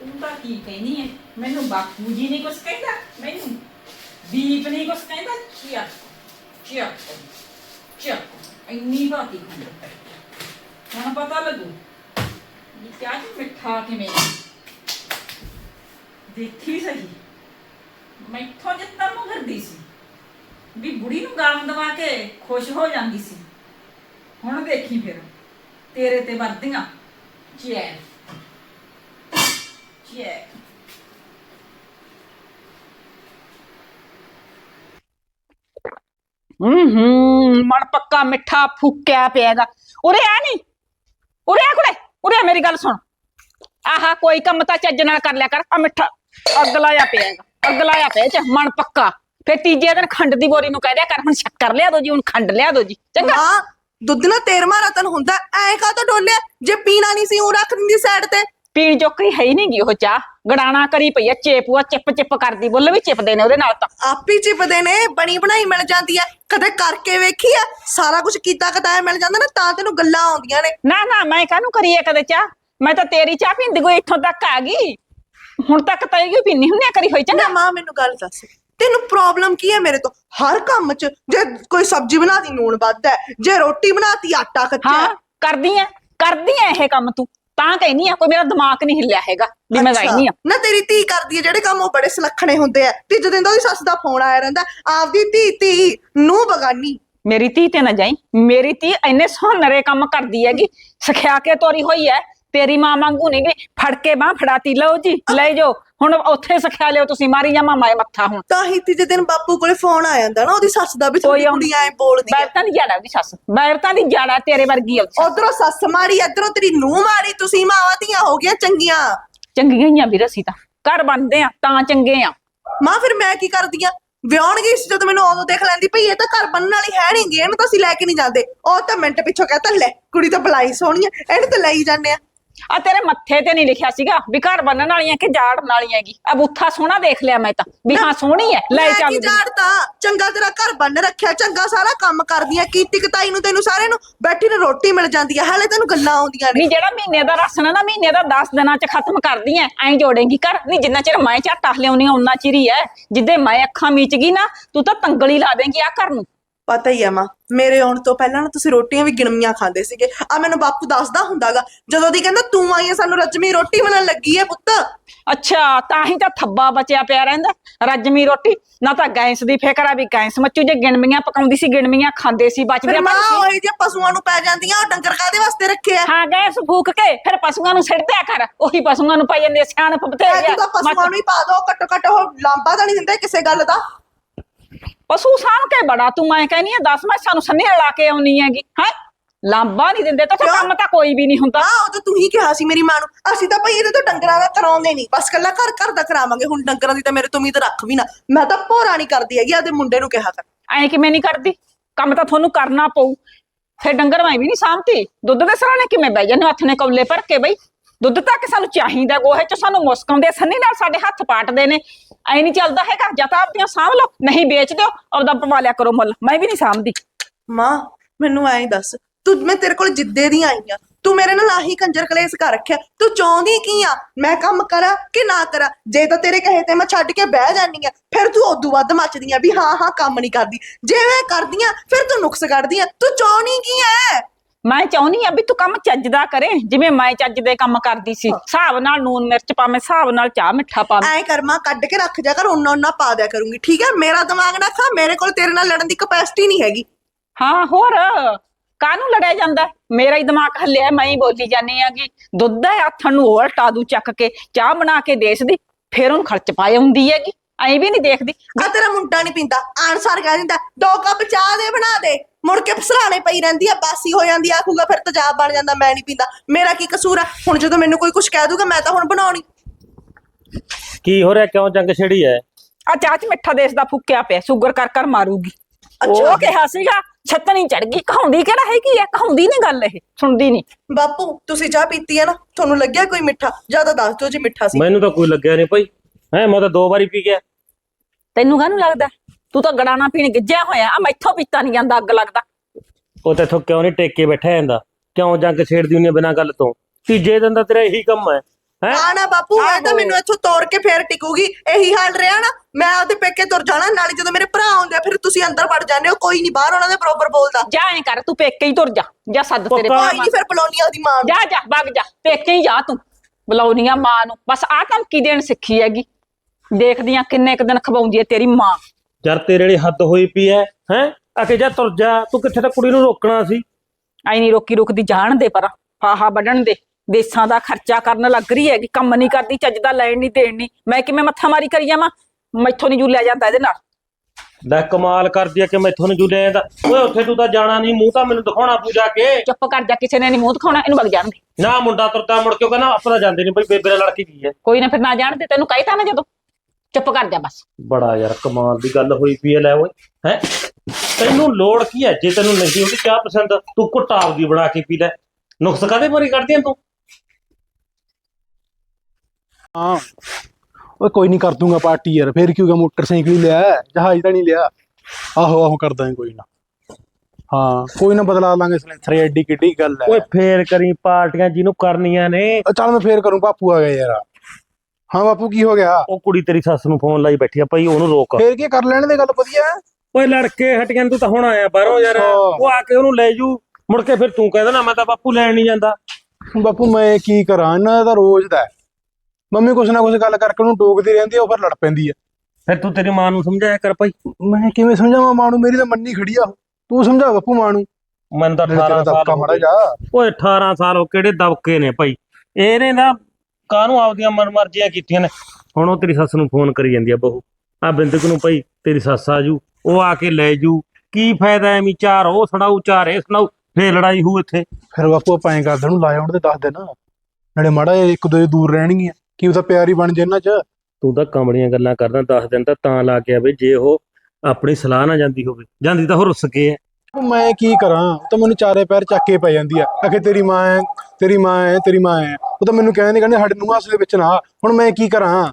ਤੂੰ ਤਾਂ ਕੀ ਕਹਿਨੀ ਹੈ ਮੈਨੂੰ ਬਾਪੂ ਜੀ ਨੇ ਕੁਛ ਕਹਿੰਦਾ, ਮੈਨੂੰ ਦੀਪ ਨੇ ਕੁਛ ਕਹਿੰਦਾ ਚਿਆ ਚਿਆ ਚਿਆ ਇੰਨੀ ਬਾਤੀ ਹੁਣ ਪਤਾ ਲੱਗੂ ਇਹ ਚਾਹ ਚ ਮਿੱਠਾ ਕਿਵੇਂ ਦੇਖੀ ਸਹੀ। ਮੈਥੋਂ ਜਿੱਤਰ ਨੂੰ ਫਿਰਦੀ ਸੀ। ਵੀ ਬੁੜੀ ਨੂੰ ਗਾਲਾਂ ਦਵਾ ਕੇ ਖੁਸ਼ ਹੋ ਜਾਂਦੀ ਸੀ। ਹੁਣ ਦੇਖੀ ਫਿਰ ਤੇਰੇ ਤੇ ਵਰਦੀਆਂ। ਚੈ ਚੈ ਹੂੰ ਹੂੰ ਮਨ ਪੱਕਾ ਮਿੱਠਾ ਫੁੱਕਿਆ ਪਿਆਗਾ। ਉਰੇ ਆ ਨਹੀਂ ਉਰੇ ਆ ਕੁੜੇ ਉਰੇ ਆ ਮੇਰੀ ਗੱਲ ਸੁਣ। ਆਹਾ ਕੋਈ ਕੰਮ ਤਾਂ ਚੱਜ ਨਾਲ ਕਰ ਲਿਆ ਕਰ। ਆ ਮਿੱਠਾ ਅੱਗ ਲਾਇਆ ਪਿਆਗਾ। ਅੱਗ ਲਾਇਆ ਪਿਆ ਚ ਮਨ ਪੱਕਾ। ਫਿਰ ਤੀਜੇ ਦਿਨ ਖੰਡ ਦੀ ਬੋਰੀ ਨੂੰ ਕਹਿ ਦਿਆ ਕਰ ਹੁਣ ਸ਼ੱਕਰ ਲਿਆ ਦੋ ਜੀ ਹੁਣ ਖੰਡ ਲਿਆ ਦੋ ਜੀ। ਚੰਗਾ। ਮਾਂ ਦੁੱਧ ਨਾ ਤੇਰਮਾ ਰਤਨ ਹੁੰਦਾ ਐ ਕਾ ਤਾਂ ਡੋਲਿਆ ਜੇ ਪੀਣਾ ਨਹੀਂ ਸੀ ਉਹ ਰੱਖ ਦਿੰਦੀ ਸਾਈਡ ਤੇ। ਪੀਣ ਜੋਕਰੀ ਹੈ ਹੀ ਨਹੀਂ ਗੀ ਉਹ ਚਾਹ। ਗੜਾਣਾ ਕਰੀ ਪਈ ਆ ਚੇਪੂਆ ਚਿਪ ਚਿਪ ਕਰਦੀ ਬੁੱਲ ਵੀ ਚਿਪਦੇ ਨੇ ਉਹਦੇ ਨਾਲ ਤਾਂ। ਆਪੀ ਚਿਪਦੇ ਨੇ ਬਣੀ ਬਣਾਈ ਮਿਲ ਜਾਂਦੀ ਐ ਕਦੇ ਕਰਕੇ ਵੇਖੀ ਐ ਸਾਰਾ ਕੁਝ ਕੀਤਾ ਕਦਾਇਆ ਮਿਲ ਜਾਂਦਾ ਨਾ ਤਾਂ ਤੈਨੂੰ ਗੱਲਾਂ ਆਉਂਦੀਆਂ ਨੇ। ਨਾ ਨਾ ਮੈਂ ਕਾਹਨੂੰ ਕਰੀਏ ਕਦੇ ਚਾਹ? ਮੈਂ ਤਾਂ ਤੇਰੀ ਚਾਹ ਪੀਂਦੀ ਕੋਈ ਇੱਥੋਂ ਤੱਕ ਆ ਗਈ। ਹੁਣ ਤੱਕ ਤਾਂ ਇਹ ਪੀਣੀ ਹੁੰਨੀ ਆ ਕਰੀ ਹੋਈ ਚੰਗਾ। ਨਾ ਮਾਂ ਮੈਨੂੰ ਗੱਲ ਦੱਸ। ਤੈਨੂੰ ਪ੍ਰੋਬਲਮ ਕੀ ਹੈ ਮੇਰੇ ਤੋਂ? ਹਰ ਕੰਮ 'ਚ ਜੇ ਕੋਈ ਸਬਜ਼ੀ ਬਣਾਦੀ ਨੂਣ ਵੱਧ ਹੈ ਜੇ ਰੋਟੀ ਬਣਾਤੀ ਆਟਾ ਕੱਚਾ ਹੈ ਹਾਂ। ਕਰਦੀ ਐ ਕਰਦੀ ਐ ਇਹ ਕੰਮ ਤੂੰ। ਤਾਂ ਕਹਿਨੀ ਆ ਕੋਈ ਮੇਰਾ ਦਿਮਾਗ ਨਹੀਂ ਹਿੱਲਿਆ ਹੈਗਾ ਵੀ ਮੈਂ ਅੱਛਾ, ਗਾਈ ਨਹੀਂ ਆ। ਨਾ ਤੇਰੀ ਧੀ ਕਰਦੀ ਹੈ ਜਿਹੜੇ ਕੰਮ ਉਹ ਬੜੇ ਸੁਲੱਖਣੇ ਹੁੰਦੇ ਆ। ਤੀਜੇ ਦਿਨ ਤਾਂ ਉਹਦੀ ਸੱਸ ਦਾ ਫੋਨ ਆਇਆ ਰਹਿੰਦਾ ਆਪਦੀ ਧੀ ਧੀ ਨੂੰ ਬਗਾਨੀ। ਮੇਰੀ ਧੀ ਤੇ ਨਾ ਜਾਈ ਮੇਰੀ ਧੀ ਇੰਨੇ ਸੋਹਣਰੇ ਕੰਮ ਕਰਦੀ ਹੈਗੀ ਸਿਖਿਆ ਕੇ ਤੋਰੀ ਹੋਈ ਹੈ ਤੇਰੀ ਮਾਂ ਵਾਂਗੂ ਨਹੀਂ ਵੀ ਫੜ ਕੇ ਬਾਹ ਫੜਾਤੀ ਲਓ ਜੀ ਲੈ ਜਾਓ। ਹੁਣ ਉੱਥੇ ਸਿਖਿਆ ਲਿਓ ਤੁਸੀਂ ਮਾਰੀ ਜਾ ਮਾਮਾ ਮੱਥਾ ਹੁਣ। ਤਾਂ ਹੀ ਤੀਜੇ ਦਿਨ ਬਾਪੂ ਕੋਲੇ ਫੋਨ ਆ ਜਾਂਦਾ ਨਾ ਉਹਦੀ ਸੱਸ ਦਾ ਵੀ ਤੁਹਾਡੀ ਕੁੜੀ ਐ ਬੋਲਦੀ ਹੈ ਬੈਰਤਾਂ ਦੀ ਜਾੜਾ ਉਹਦੀ ਸੱਸ ਬੈਰਤਾਂ ਦੀ ਜਾੜਾ ਤੇਰੇ ਵਰਗੀ ਆ ਉਹਦੀ ਸੱਸ। ਉਧਰੋਂ ਸੱਸ ਮਾਰੀ ਇਧਰੋਂ ਤੇਰੀ ਨੂੰਹ ਮਾਰੀ ਤੁਸੀਂ ਮਾਵਾਂ ਧੀਆਂ ਹੋ ਗਈਆਂ ਚੰਗੀਆਂ। ਚੰਗੀਆਂ ਹੀ ਆ ਵੀਰ ਅਸੀਂ ਤਾਂ ਘਰ ਬਣਦੇ ਆ ਤਾਂ ਚੰਗੇ ਆ। ਮਾਂ ਫਿਰ ਮੈਂ ਕੀ ਕਰਦੀ ਆ? ਵਿਆਹਣ ਗਈ ਸੀ ਜਦੋਂ ਮੈਨੂੰ ਉਦੋਂ ਦੇਖ ਲੈਂਦੀ ਭਈ ਇਹ ਤਾਂ ਘਰ ਬਣਨ ਵਾਲੀ ਹੈ ਨਹੀਂ ਗੇ ਇਹਨੂੰ ਤਾਂ ਅਸੀਂ ਲੈ ਕੇ ਨਹੀਂ ਜਾਂਦੇ। ਉਹ ਤਾਂ ਮਿੰਟ ਪਿੱਛੋਂ ਕਹਤਾ ਲੈ ਕੁੜੀ ਤਾਂ ਬਲਾਈ ਸੋਹਣੀ ਆ ਇਹਨੂੰ ਤਾਂ ਲਈ ਜਾਂਦੇ ਆ। ਆ ਤੇਰੇ ਮੱਥੇ ਤੇ ਨਹੀਂ ਲਿਖਿਆ ਸੀਗਾ ਵੀ ਘਰ ਬਣਨ ਵਾਲੀਆਂ ਕਿ ਜਾੜਨ ਵਾਲੀਆਂ ਹੈਗੀ। ਆ ਬੁੱਥਾ ਸੋਹਣਾ ਦੇਖ ਲਿਆ ਮੈਂ ਤਾਂ ਵੀ ਹਾਂ ਸੋਹਣੀ ਹੈ ਲੈ ਚੱਲ ਜਾਣਦਾ ਚੰਗਾ ਤੇਰਾ ਘਰ ਬੰਨ ਰੱਖਿਆ ਚੰਗਾ ਸਾਰਾ ਕੰਮ ਕਰਦੀ ਆ ਕੀਤੀ ਕਤਾਈ ਨੂੰ ਤੈਨੂੰ ਸਾਰੇ ਨੂੰ ਬੈਠੀ ਨੂੰ ਰੋਟੀ ਮਿਲ ਜਾਂਦੀ ਆ ਹਾਲੇ ਤੈਨੂੰ ਗੱਲਾਂ ਆਉਂਦੀਆਂ ਨੇ। ਨਹੀਂ ਜਿਹੜਾ ਮਹੀਨੇ ਦਾ ਰਾਸ਼ਨ ਆ ਨਾ ਮਹੀਨੇ ਦਾ 10 ਦਿਨਾਂ ਚ ਖਤਮ ਕਰਦੀ ਐ ਐਂ ਜੋੜੇਂਗੀ ਕਰ ਨਹੀਂ ਜਿੰਨਾ ਚਿਰ ਮੈਂ ਝਾਟਾ ਲਿਆਉਣੀ ਆ ਉਨਾ ਚਿਰ ਹੀ ਐ ਜਿੱਦੇ ਮੈਂ ਅੱਖਾਂ ਮੀਚ ਗਈ ਨਾ ਤੂੰ ਤਾਂ ਤੰਗਲੀ ਲਾ ਦੇਂਗੀ ਆ ਘਰ ਨੂੰ। ਪਤਾ ਹੀ ਆ ਮਾਂ ਮੇਰੇ ਆਉਣ ਤੋਂ ਪਹਿਲਾਂ ਨਾ ਤੁਸੀਂ ਰੋਟੀਆਂ ਵੀ ਗਿਣਵੀਆਂ ਖਾਂਦੇ ਸੀਗੇ। ਆ ਮੈਨੂੰ ਬਾਪੂ ਦੱਸਦਾ ਹੁੰਦਾਗਾ ਜਦੋਂ ਦੀ ਕਹਿੰਦਾ ਤੂੰ ਆਈ ਆ ਸਾਨੂੰ ਰੱਜਵੀਂ ਰੋਟੀ ਬਣਨ ਲੱਗੀ ਐ ਪੁੱਤ। ਅੱਛਾ ਤਾਂ ਹੀ ਤਾਂ ਥੱਬਾ ਬਚਿਆ ਪਿਆ ਰਹਿੰਦਾ ਰੱਜਮੀ ਰੋਟੀ। ਨਾ ਤਾਂ ਗੈਸ ਦੀ ਫਿਕਰ ਆ ਵੀ ਗੈਸ ਮੱਚੂ ਜੇ ਗਿਣਵੀਆਂ ਪਕਾਉਂਦੀ ਸੀ ਗਿਣਵੀਆਂ ਖਾਂਦੇ ਸੀ ਬਚਦੇ ਫਿਰ ਮਾਂ। ਉਹੀ ਜੇ ਪਸ਼ੂਆਂ ਨੂੰ ਪੈ ਜਾਂਦੀਆਂ ਉਹ ਡੰਗਰ ਕਾਦੇ ਵਾਸਤੇ ਰੱਖੇ ਆ? ਹਾਂ ਗੈਸ ਫੂਕ ਕੇ ਫਿਰ ਪਸ਼ੂਆਂ ਨੂੰ ਸਿੱਟ ਦਿਆ ਕਰ ਉਹੀ ਪਸ਼ੂਆਂ ਨੂੰ ਪਾਈ ਜਾਂਦੇ ਸਿਆਣਪ ਐ ਬਥੇਰੇ ਤੂੰ ਤਾਂ। ਪਸ਼ੂਆਂ ਨੂੰ ਹੀ ਪਾ ਦੋ ਘੱਟੋ ਘੱਟ ਉਹ ਲਾਂਬਾ ਤਾਂ ਨਹੀਂ ਦਿੰਦੇ ਕਿਸੇ ਗੱਲ ਦਾ। ਪਸ਼ੂ ਸਾਂਭ ਕੇ ਬੜਾ ਤੂੰ ਮੈਂ ਕਹਿੰਨੀ ਆ 10 ਮੈਂ ਸਾਨੂੰ ਸੰਨੇ ਲਾ ਕੇ ਆਉਣੀ ਹੈਗੀ ਹੈ? ਲਾਂਬਾ ਨਹੀਂ ਦਿੰਦੇ ਤਾਂ? ਕੰਮ ਤਾਂ ਕੋਈ ਵੀ ਨਹੀਂ ਹੁੰਦਾ। ਹਾਂ ਉਹ ਤਾਂ ਤੂੰ ਹੀ ਕਿਹਾ ਸੀ ਮੇਰੀ ਮਾਂ ਨੂੰ ਅਸੀਂ ਤਾਂ ਭਈ ਇਹਦੇ ਤੋਂ ਡੰਗਰਾਂ ਦਾ ਕਰਾਉਂਦੇ ਨਹੀਂ ਬਸ ਕੱਲਾ ਘਰ ਘਰ ਦਾ ਕਰਾਵਾਂਗੇ ਹੁਣ ਡੰਗਰਾਂ ਦੀ ਤਾਂ ਮੇਰੇ ਤੋਂ ਉਮੀਦ ਰੱਖ ਵੀ ਨਾ। ਮੈਂ ਤਾਂ ਭੋਰਾ ਨਹੀਂ ਕਰਦੀ ਹੈਗੀ ਆਦੇ ਮੁੰਡੇ ਨੂੰ ਕਿਹਾ ਕਰ ਐ ਕਿਵੇਂ ਨਹੀਂ ਕਰਦੀ? ਕੰਮ ਤਾਂ ਤੁਹਾਨੂੰ ਕਰਨਾ ਪਊ। ਫਿਰ ਡੰਗਰ ਮੈਂ ਵੀ ਨਹੀਂ ਸਾਂਭਤੀ ਦੁੱਧ ਦੇ ਸਰਾਣੇ ਕਿਵੇਂ ਬਹਿ ਜਾਂਦੇ ਹੱਥ ਨੇ ਕੌਲੇ ਭਰ ਕੇ ਬਈ? ਦੁੱਧ ਤਾਂ ਕਿ ਸਾਨੂੰ ਚਾਹੀਦਾ ਗੋਹੇ ਚ ਸਾਨੂੰ ਮੁਸਕਾਉਂਦੇ ਸੰਨੀ ਨਾਲ ਸਾਡੇ ਹੱਥ ਪਾਟਦੇ ਨੇ। ਐ ਨਹੀਂ ਚੱਲਦਾ ਹੈਗਾ, ਜਾਂ ਤਾਂ ਆਪਦੀਆਂ ਸਾਂਭ ਲਓ, ਨਹੀਂ ਵੇਚ ਦਿਓ, ਆਪਦਾ ਪਵਾ ਲਿਆ ਕਰੋ ਮੁੱਲ, ਮੈਂ ਵੀ ਨਹੀਂ ਸਾਂਭਦੀ। ਮਾਂ, ਮੈਨੂੰ ਐਂ ਦੱਸ, ਤੂੰ ਮੈਂ ਤੇਰੇ ਕੋਲ ਜਿੱਦੇ ਦੀ ਆਈ ਆ ਤੂੰ ਮੇਰੇ ਨਾਲ ਆਹੀ ਕੰਜਰ ਕਲੇਸ ਕਰ ਰੱਖਿਆ, ਤੂੰ ਚਾਹੁੰਦੀ ਕੀ ਆ? ਮੈਂ ਕੰਮ ਕਰਾਂ ਕਿ ਨਾ ਕਰਾਂ? ਜੇ ਤਾਂ ਤੇਰੇ ਕਹੇ ਤੇ ਮੈਂ ਛੱਡ ਕੇ ਬਹਿ ਜਾਨੀ ਆ, ਫਿਰ ਤੂੰ ਉਦੋਂ ਵੱਧ ਮੱਚਦੀ ਆ ਵੀ ਹਾਂ ਹਾਂ, ਕੰਮ ਨਹੀਂ ਕਰਦੀ। ਜੇ ਮੈਂ ਕਰਦੀ ਆ, ਫਿਰ ਤੂੰ ਨੁਕਸ ਕੱਢਦੀ ਆ, ਤੂੰ ਚਾਹੁੰਦੀ ਕੀ ਐ? ਮੈਂ ਚਾਹੁੰਦੀ ਆ ਵੀ ਤੂੰ ਕੰਮ ਚੱਜ ਦਾ ਕਰੇ ਜਿਵੇਂ ਮੈਂ ਚੱਜ ਦੇ ਕੰਮ ਕਰਦੀ ਸੀ। ਹਿਸਾਬ ਨਾਲ ਨੂਨ ਮਿਰਚ ਪਾਵੇਂ ਹਿਸਾਬ ਨਾਲ ਚਾਹ ਮਿੱਠਾ ਪਾਵੇਂ ਐ ਕਰ ਮਾਂ ਕੱਢ ਕੇ ਰੱਖ ਜਾ ਕਰ ਉਹਨਾਂ ਉਹਨਾਂ ਪਾ ਦਿਆ ਕਰੂੰਗੀ। ਠੀਕ ਹੈ ਮੇਰਾ ਦਿਮਾਗ ਨਾ ਖਾ ਮੇਰੇ ਕੋਲ ਤੇਰੇ ਨਾਲ ਲੜਨ ਦੀ ਕਪੈਸਿਟੀ ਨਹੀਂ ਹੈਗੀ। ਹਾਂ ਹੋਰ ਕਾਹਨੂੰ ਲੜਿਆ ਜਾਂਦਾ? ਮੇਰਾ ਹੀ ਦਿਮਾਗ ਹੱਲਿਆ ਮੈਂ ਹੀ ਬੋਲੀ ਜਾਨੀ ਆਗੀ। ਦੁੱਧ ਹੈ ਹੱਥਾਂ ਨੂੰ ਉਲਟਾ ਦੂ ਚੱਕ ਕੇ ਚਾਹ ਬਣਾ ਕੇ ਦੇਸਦੀ ਫੇਰ ਉਹਨੂੰ ਖਰਚ ਪਾਏ ਹੁੰਦੀ ਹੈਗੀ। ਐਂ ਵੀ ਨਹੀਂ ਦੇਖਦੀ। ਆ ਤੇਰਾ ਮੁੰਡਾ ਨਹੀਂ ਪੀਂਦਾ ਆਨਸਰ ਕਹਿ ਦਿੰਦਾ ਦੋ ਕੱਪ ਚਾਹ ਦੇ ਬਣਾ ਦੇ। ਮੁੜ ਕੇ ਫਸਰਾਣੇ ਪਈ ਰਹਿੰਦੀ ਆ ਬਾਸੀ ਹੋ ਜਾਂਦੀ ਆ ਆਖੂਗਾ ਫਿਰ ਤੇਜ਼ਾਬ ਬਣ ਜਾਂਦਾ ਮੈਂ ਨਹੀਂ ਪੀਂਦਾ। ਮੇਰਾ ਕੀ ਕਸੂਰ ਆ? ਹੁਣ ਜਦੋਂ ਮੈਨੂੰ ਕੋਈ ਕੁਝ ਕਹਿ ਦੂਗਾ ਮੈਂ ਤਾਂ ਹੁਣ ਬਣਾਉਣੀ। ਕੀ ਹੋ ਰਿਹਾ? ਕਿਉਂ ਜੰਗ ਛੇੜੀ ਐ? ਆ ਚਾਹ ਚ ਮਿੱਠਾ ਦੇਸ ਦਾ ਫੁੱਕਿਆ ਪਿਆ ਸ਼ੂਗਰ ਕਰ ਕਰ ਮਾਰੂਗੀ। ਅੱਛਾ। ਉਹ ਕਿਹਾ ਸੀਗਾ ਛੱਤਣੀ ਚੜ ਗਈ। ਕਹਾਉਂਦੀ ਕਿਹੜਾ ਹੈਗੀ ਆ ਕਹਾਉਂਦੀ ਨਹੀਂ ਗੱਲ ਇਹ ਸੁਣਦੀ ਨਹੀਂ ਬਾਪੂ ਤੁਸੀਂ ਚਾਹ ਪੀਤੀ ਹੈ ਨਾ ਤੁਹਾਨੂੰ ਲੱਗਿਆ ਕੋਈ ਮਿੱਠਾ? ਜ਼ਿਆਦਾ ਦੱਸ ਦਿਓ ਜੇ ਮਿੱਠਾ ਸੀ। ਮੈਨੂੰ ਤਾਂ ਕੋਈ ਲੱਗਿਆ ਨਹੀਂ ਭਾਈ। ਹੈ ਮੈਂ ਤਾਂ ਦੋ ਵਾਰੀ ਪੀ ਗਿਆ। ਤੈਨੂੰ ਕਾਹਨੂੰ ਲੱਗਦਾ? ਤੂੰ ਤਾਂ ਗੜਾਣਾ ਪੀਣ ਗਿੱਜਿਆ ਹੋਇਆ ਆ ਮੈਥੋਂ ਪੀਤਾ ਨਹੀਂ ਜਾਂਦਾ ਅੱਗ ਲੱਗਦਾ। ਉਹ ਤੇਥੋਂ ਕਿਉਂ ਨਹੀਂ ਟੇਕ ਬੈਠਾ ਜਾਂਦਾ? ਕਿਉਂ ਜੰਗ ਛੇੜਦੀ ਹੁੰਨੀ ਬਿਨਾਂ ਗੱਲ ਤੋਂ? ਤੀਜੇ ਦਿਨ ਦਾ ਤੇਰਾ ਇਹੀ ਕੰਮ ਹੈ ਹੈ? ਆ ਨਾ ਬਾਪੂ ਇਹ ਤਾਂ ਮੈਨੂੰ ਇੱਥੋਂ ਤੋੜ ਕੇ ਫੇਰ ਟਿਕੂਗੀ। ਇਹੀ ਹਾਲ ਰਿਹਾ ਨਾ ਮੈਂ ਆਪਦੇ ਪੇਕੇ ਤੁਰ ਜਾਣਾ ਨਾਲੇ ਜਦੋਂ ਮੇਰੇ ਭਰਾ ਆਉਂਦੇ ਆ, ਫਿਰ ਤੁਸੀਂ ਅੰਦਰ ਵੜ ਜਾਂਦੇ ਹੋ ਕੋਈ ਨਹੀਂ ਬਾਹਰ ਉਹਨਾਂ ਦੇ ਬਰੋਬਰ ਬੋਲਦਾ। ਜਾ ਐਂ ਕਰ ਤੂੰ ਪੇਕੇ ਹੀ ਤੁਰ ਜਾ ਜਾ ਸੱਦ ਤੇਰੇ ਪੱਕਾ। ਭਰਾ ਕੋਈ ਨਹੀਂ ਫਿਰ ਬੁਲਾਉਣੀ ਉਹਦੀ ਮਾਂ ਨੂੰ। ਜਾ ਜਾ ਵਗ ਜਾ ਪੇਕੇ ਹੀ ਜਾ ਤੂੰ ਬੁਲਾਉਣੀ ਆ ਮਾਂ ਨੂੰ। ਬਸ ਆ ਧਮਕੀ ਦੇਣ ਸਿੱਖੀ ਹੈਗੀ? ਦੇਖਦੀ ਆ ਕਿੰਨੇ ਕੁ ਦਿਨ ਖਵਾਉਂਦੀ ਹੈ ਤੇਰੀ ਮਾਂ। ਯਾਰ ਤੇਰੇ ਲਈ ਹੱਦ ਹੋਈ ਪਈ ਐ ਹੈ? ਅਕੇ ਜਾ ਤੁਰ ਜਾ ਤੂੰ ਕਿੱਥੇ ਤਾਂ ਕੁੜੀ ਨੂੰ ਰੋਕਣਾ ਸੀ? ਆਈ ਨਹੀਂ ਰੋਕੀ ਰੁਕਦੀ ਜਾਣ ਦੇ ਪਰ ਫਾਹਾ ਵੱਢਣ ਦੇ। ਦੇਸਾਂ ਦਾ ਖਰਚਾ ਕਰਨ ਲੱਗ ਰਹੀ ਹੈਗੀ ਕੰਮ ਨਹੀਂ ਕਰਦੀ ਚੱਜ ਦਾ ਲੈਣ ਨਹੀਂ ਦੇਣ ਨਹੀਂ ਮੈਂ ਕਿਵੇਂ ਮੱਥਾ ਮਾਰੀ ਕਰੀ ਜਾਵਾਂ? ਮੈਥੋਂ ਨਹੀਂ ਜੁਲਿਆ ਜਾਂਦਾ ਇਹਦੇ ਨਾਲ। ਲੈ ਕਮਾਲ ਕਰਦੀ ਐ ਕਿ ਮੈਥੋਂ ਨੀ ਜੁਲਿਆ ਜਾਂਦਾ। ਓਏ ਉੱਥੇ ਤੂੰ ਤਾਂ ਜਾਣਾ ਨਹੀਂ ਮੂੰਹ ਤਾਂ ਮੈਨੂੰ ਦਿਖਾਉਣਾ ਪੂ ਜਾ ਕੇ। ਚੁੱਪ ਕਰ ਜਾ ਕਿਸੇ ਨੇ ਨਹੀਂ ਮੂੰਹ ਦਿਖਾਉਣਾ ਇਹਨੂੰ ਵਗ ਜਾਣ ਦੇ ਨਾ ਮੁੰਡਾ ਤੁਰਦਾ ਮੁੜ ਕੇ ਕਹਿੰਦਾ ਆਪਾਂ ਤਾਂ ਜਾਂਦੇ ਨਹੀਂ ਬਈ ਬੇਬੇ ਨਾਲ ਲੜਕੀ ਕੀ ਐ ਕੋਈ ਨਾ ਫਿਰ ਨਾ ਜਾਣ ਦੇ ਤੈਨੂੰ ਕਹੀ ਤਾਂ ਨਾ ਜਦੋਂ। ਚੁੱਪ ਕਰ ਜਾ ਬਸ। ਬੜਾ ਯਾਰ ਕਮਾਲ ਦੀ ਗੱਲ ਹੋਈ ਪਈ ਐ ਲੈ ਓਏ ਹੈ? ਤੈਨੂੰ ਲੋੜ ਕੀ ਐ? ਜੇ ਤੈਨੂੰ ਨਹੀਂ ਉਹਦੀ ਚਾਹ ਪਸੰਦ ਤੂੰ ਘੁੱਟ ਆਪਦੀ ਬਣਾ ਕੇ ਪੀ ਲੈ। ਨੁਕਸ ਕਾਦੇ ਮਰੀ ਕਰਦੀ ਐ ਤੂੰ? ਹਾਂ। ਓਏ ਕੋਈ ਨਹੀਂ ਕਰ ਦੂੰਗਾ ਪਾਰਟੀ ਯਾਰ ਫੇਰ ਕੀ ਹੋਗਾ ਮੋਟਰਸਾਈਕਲ ਹੀ ਲਿਆ? ਜਹਾਜ਼ ਤਾਂ ਨਹੀਂ ਲਿਆ। ਆਹੋ ਆਹੋ ਕਰਦਾ ਹਾਂ ਕੋਈ ਨਾ। ਹਾਂ ਕੋਈ ਨਾ ਬਦਲਾ ਲਾਂਗੇ ਸਲੈਂਸਰ ਐਡੀ ਕਿੱਡੀ ਗੱਲ ਹੈ ਓਏ ਫੇਰ ਕਰੀ ਪਾਰਟੀਆਂ ਜਿਹਨੂੰ ਕਰਨੀਆਂ ਨੇ। ਚੱਲ ਮੈਂ ਫੇਰ ਕਰੂੰ ਬਾਪੂ ਆ ਗਿਆ ਯਾਰ। ਹਾਂ ਬਾਪੂ ਕੀ ਹੋ ਗਿਆ? ਉਹ ਕੁੜੀ ਤੇਰੀ ਸੱਸ ਨੂੰ ਫੋਨ ਲਾਈ ਬੈਠੀ ਆ ਭਾਈ ਉਹਨੂੰ ਰੋਕ। ਫੇਰ ਕੀ ਕਰ ਲੈਣ ਦੇ ਗੱਲ ਵਧੀਆ? ਹੈ। ਓਏ ਲੜਕੇ ਹਟੀਆਂ ਤੂੰ ਤਾਂ ਹੁਣ ਆਇਆ ਬਾਹਰੋਂ ਯਾਰ। ਅੱਛਾ। ਉਹ ਆ ਕੇ ਉਹਨੂੰ ਲੈ ਜੂ। ਮੁੜ ਕੇ ਫਿਰ ਤੂੰ ਕਹਿ ਦੇਣਾ ਮੈਂ ਤਾਂ ਬਾਪੂ ਲੈਣ ਨਹੀਂ ਜਾਂਦਾ। ਬਾਪੂ ਮੈਂ ਕੀ ਕਰਾਂ? ਇਹਨਾਂ ਦਾ ਰੋਜ਼ ਦਾ ਹੈ। ਮੰਮੀ ਕੁਛ ਨਾ ਕੁਛ ਗੱਲ ਕਰਕੇ ਉਹਨੂੰ ਟੋਕਦੀ ਰਹਿੰਦੀ ਆ ਉਹ ਫਿਰ ਲੜ ਪੈਂਦੀ ਆ। ਫਿਰ ਤੂੰ ਤੇਰੀ ਮਾਂ ਨੂੰ ਸਮਝਾਇਆ ਕਰ ਭਾਈ। ਮੈਂ ਕਿਵੇਂ ਸਮਝਾਵਾਂ ਮਾਂ ਨੂੰ? ਮੇਰੀ ਤਾਂ ਮੰਨੀ ਖੜੀ ਆ। ਉਹ। ਤੂੰ ਸਮਝਾ ਬਾਪੂ ਮਾਂ ਨੂੰ। ਮੈਨੂੰ ਤਾਂ ਤੇਰਾ 18 ਸਾਲ ਹੋ ਗਏ। ਜਾ। ਓਏ 18 ਸਾਲ ਉਹ ਕਿਹੜੇ ਦਬਕੇ ਨੇ ਭਾਈ? ਇਹਨੇ ਨਾ ਕਾਹਨੂੰ ਆਪਦੀਆਂ ਮਨਮਰਜ਼ੀਆਂ ਕੀਤੀਆਂ ਨੇ? ਹੁਣ ਉਹ ਤੇਰੀ ਸੱਸ ਨੂੰ ਫੋਨ ਕਰੀ ਜਾਂਦੀ ਆ ਬਹੂ। ਆ ਬਿੰਦਕ ਨੂੰ ਭਾਈ ਤੇਰੀ ਸੱਸ ਆ ਜੂ ਉਹ ਆ ਕੇ ਲੈ ਜੂ। ਕੀ ਫਾਇਦਾ ਐਵੇਂ ਚਾਰ ਉਹ ਸੁਣਾਊ ਚਾਰ ਇਹ ਸੁਣਾਊ ਫੇਰ ਲੜਾਈ ਹੋਊ ਇੱਥੇ। ਫਿਰ ਬਾਪੂ ਆਪਾਂ ਐਂ ਕਰਦੇ ਨੂੰ ਲਾਇਆ ਹੁਣ ਤੇ ਦੱਸ ਦੇ ਨਾ ਨਾਲੇ ਮਾੜਾ ਜਿਹਾ ਇੱਕ ਦੂਜੇ ਦੂਰ ਰਹਿਣਗੀਆਂ ਕੀ ਉਹਦਾ ਪਿਆਰ ਹੀ ਬਣ ਜੇ ਇਹਨਾਂ 'ਚ? ਤੂੰ ਤਾਂ ਕਮੜੀਆਂ ਗੱਲਾਂ ਕਰਦਾ ਦੱਸ ਦਿਨ ਤਾਂ ਤਾਂ ਲਾ ਕੇ ਆਵੇ ਜੇ ਉਹ ਆਪਣੀ ਸਲਾਹ ਨਾ ਜਾਂਦੀ ਹੋਵੇ। ਜਾਂਦੀ ਤਾਂ ਉਹ ਰੁੱਸ ਕੇ ਐ ਮੈਂ ਕੀ ਕਰਾਂ? ਉਹ ਤਾਂ ਮੈਨੂੰ ਚਾਰੇ ਪੈਰ ਚੱਕ ਕੇ ਪੈ ਜਾਂਦੀ ਆ। ਆਖੇ ਤੇਰੀ ਮਾਂ ਹੈ ਤੇਰੀ ਮਾਂ ਹੈ ਤੇਰੀ ਮਾਂ ਹੈ। ਉਹ ਤਾਂ ਮੈਨੂੰ ਕਹਿੰਦੇ ਕਹਿੰਦੇ ਸਾਡੇ ਨੂੰ ਦੇ ਵਿੱਚ ਨਾ। ਹੁਣ ਮੈਂ ਕੀ ਕਰਾਂ?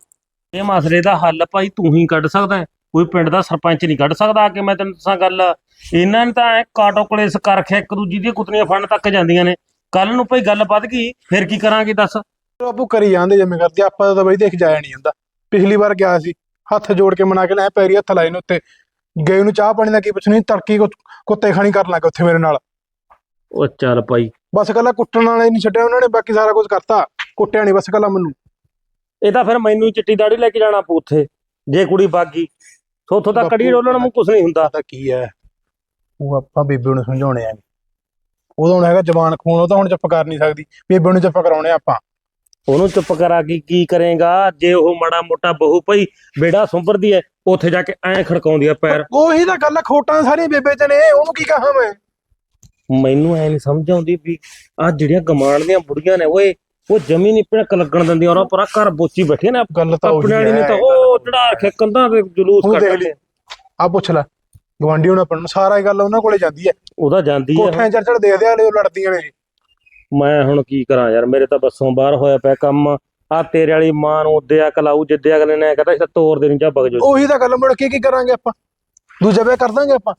ਇਹ ਮਸਲੇ ਦਾ ਹੱਲ ਭਾਈ ਤੂੰ ਹੀ ਕੱਢ ਸਕਦਾ ਹੈ। ਕੋਈ ਪਿੰਡ ਦਾ ਸਰਪੰਚ ਨਹੀਂ ਕੱਢ ਸਕਦਾ ਆ ਕੇ ਮੈਂ ਤੈਨੂੰ ਦੱਸਾਂ ਗੱਲ। ਇਹਨਾਂ ਨੇ ਤਾਂ ਐ ਕਾਟੋ ਕਲੇਸ ਕਰ ਰੱਖਿਆ ਇੱਕ ਦੂਜੀ ਦੀਆਂ ਕੁੱਤਨੀਆਂ ਫੜਨ ਤੱਕ ਜਾਂਦੀਆਂ ਨੇ। ਕੱਲ ਨੂੰ ਭਾਈ ਗੱਲ ਵੱਧ ਗਈ ਫਿਰ ਕੀ ਕਰਾਂਗੇ ਦੱਸ? ਬਾਪੂ ਕਰੀ ਜਾਂਦੇ ਜਿਵੇਂ ਕਰਦੇ ਆਪਾਂ ਤਾਂ ਬਈ ਦੇਖ ਜਾਇਆ ਨਹੀਂ ਹੁੰਦਾ ਪਿਛਲੀ ਵਾਰ ਗਿਆ ਸੀ ਹੱਥ ਜੋੜ ਕੇ ਮਨਾ ਕੇ ਲੈ ਪੈਰੀ ਹੱਥ ਲਾਏ ਨੇ ਉੱਤੇ। ਗਏ ਨੂੰ ਚਾਹ ਪਾਣੀ ਦਾ ਕੀ ਪੁੱਛਣੀ ਤੜਕੀ ਕੁ- ਕੁੱਤੇ ਖਾਣੀ ਕਰਨ ਲੱਗੇ ਉੱਥੇ ਮੇਰੇ ਨਾਲ। ਉਹ ਚੱਲ ਭਾਈ। ਬਸ ਕੱਲਾ ਕੁੱਟਣ ਵਾਲੇ ਨਹੀਂ ਛੱਡਿਆ ਉਹਨਾਂ ਨੇ ਬਾਕੀ ਸਾਰਾ ਕੁਝ ਕਰਤਾ। ਕੁੱਟਿਆ ਨਹੀਂ ਬਸ ਕੱਲਾ ਮੈਨੂੰ। ਇਹ ਤਾਂ ਫਿਰ ਮੈਨੂੰ ਹੀ ਚਿੱਟੀ ਦਾੜੀ ਲੈ ਕੇ ਜਾਣਾ ਪਊ ਉੱਥੇ ਜੇ ਕੁੜੀ ਬਾਗੀ। ਸੋਥੋਂ ਤਾਂ ਕੜੀ ਬਾਪੂ, ਰੋਲਣ ਨੂੰ ਕੁਝ ਨਹੀਂ ਹੁੰਦਾ। ਪਤਾ ਕੀ ਹੈ ਉਹ ਆਪਾਂ ਬੇਬੇ ਨੂੰ ਸਮਝਾਉਣੇ ਆ। ਉਹਦਾ ਹੁਣ ਹੈਗਾ ਜਵਾਨ ਖੂਨ ਉਹ ਤਾਂ ਹੁਣ ਚੁੱਪ ਕਰ ਨਹੀਂ ਸਕਦੀ। ਬੇਬੇ ਨੂੰ ਚੁੱਪ ਕਰਾਉਣੇ ਆਪਾਂ। ਉਹਨੂੰ ਚੁੱਪ ਕਰਾ ਕੇ ਕੀ ਕਰੇਗਾ ਜੇ ਉਹ ਮਾੜਾ ਮੋਟਾ ਬਹੂ ਭਾਈ ਬੇੜਾ ਸੁੰਬਰਦੀ ਐ। ਉੱਥੇ ਜਾ ਕੇ ਐਂ ਖੜਕਾਉਂਦੀ ਆ ਪੈਰ। ਉਹੀ ਤਾਂ ਗੱਲ ਆ, ਖੋਟਾਂ ਸਾਰੀਆਂ ਬੇਬੇ ਚ ਨੇ ਉਹਨੂੰ ਕੀ ਕਹਾਂ ਮੈਂ? ਮੈਨੂੰ ਐ ਨਹੀਂ ਸਮਝ ਆਉਂਦੀ ਵੀ ਆ ਜਿਹੜੀਆਂ ਗਮਾਨ ਦੀਆਂ ਬੁੜੀਆਂ ਨੇ ਓਏ ਉਹ ਜਮੀ ਨਹੀਂ ਭਿਣਕ ਲੱਗਣ ਦਿੰਦੀਆਂ ਔਰ ਪਰਾ ਘਰ ਬੋਚੀ ਬੈਠੇ ਨੇ। ਗੱਲ ਤਾਂ ਉਹੀ ਆਪਣੇ ਵਾਲੀ ਨੇ ਹੈ। ਤਾਂ ਉਹ ਚੜਾ ਰੱਖਿਆ ਕੰਧਾਂ ਤੇ ਜਲੂਸ ਹੁਣ ਦੇਖ ਲਈ। ਆ ਪੁੱਛ ਲੈ ਗਵਾਂਢੀ ਹੁਣ ਆਪਾਂ ਨੂੰ ਸਾਰਾ ਇਹ ਗੱਲ ਉਹਨਾਂ ਕੋਲੇ ਜਾਂਦੀ ਹੈ। ਉਹਦਾ ਜਾਂਦੀ ਐ ਕੋਠਿਆਂ ਚੜ ਚੜ ਦੇਖਦੇ ਆ ਉਹ ਲੜਦੀਆਂ ਨੇ। ਮੈਂ ਹੁਣ ਕੀ ਕਰਾਂ ਯਾਰ ਮੇਰੇ ਤਾਂ ਬੱਸੋਂ ਬਾਹਰ ਹੋਇਆ ਪਿਆ ਕੰਮ। ਆ ਤੇਰੇ ਵਾਲੀ ਮਾਂ ਨੂੰ ਉੱਦਿਆ ਕਲਾਊ ਜਿੱਦਿਆ ਅਗਲੇ ਨੇ ਕਹਿੰਦਾ ਇਸ ਤੋੜ ਦੇਣੀ ਜਾਂ ਬਗ ਜੋ। ਉਹੀ ਤਾਂ ਗੱਲ ਮੁੜ ਕੇ ਕੀ ਕਰਾਂਗੇ ਆਪਾਂ? ਦੂਜਾ ਵਿਆਹ ਕਰ ਦਾਂਗੇ ਆਪਾਂ?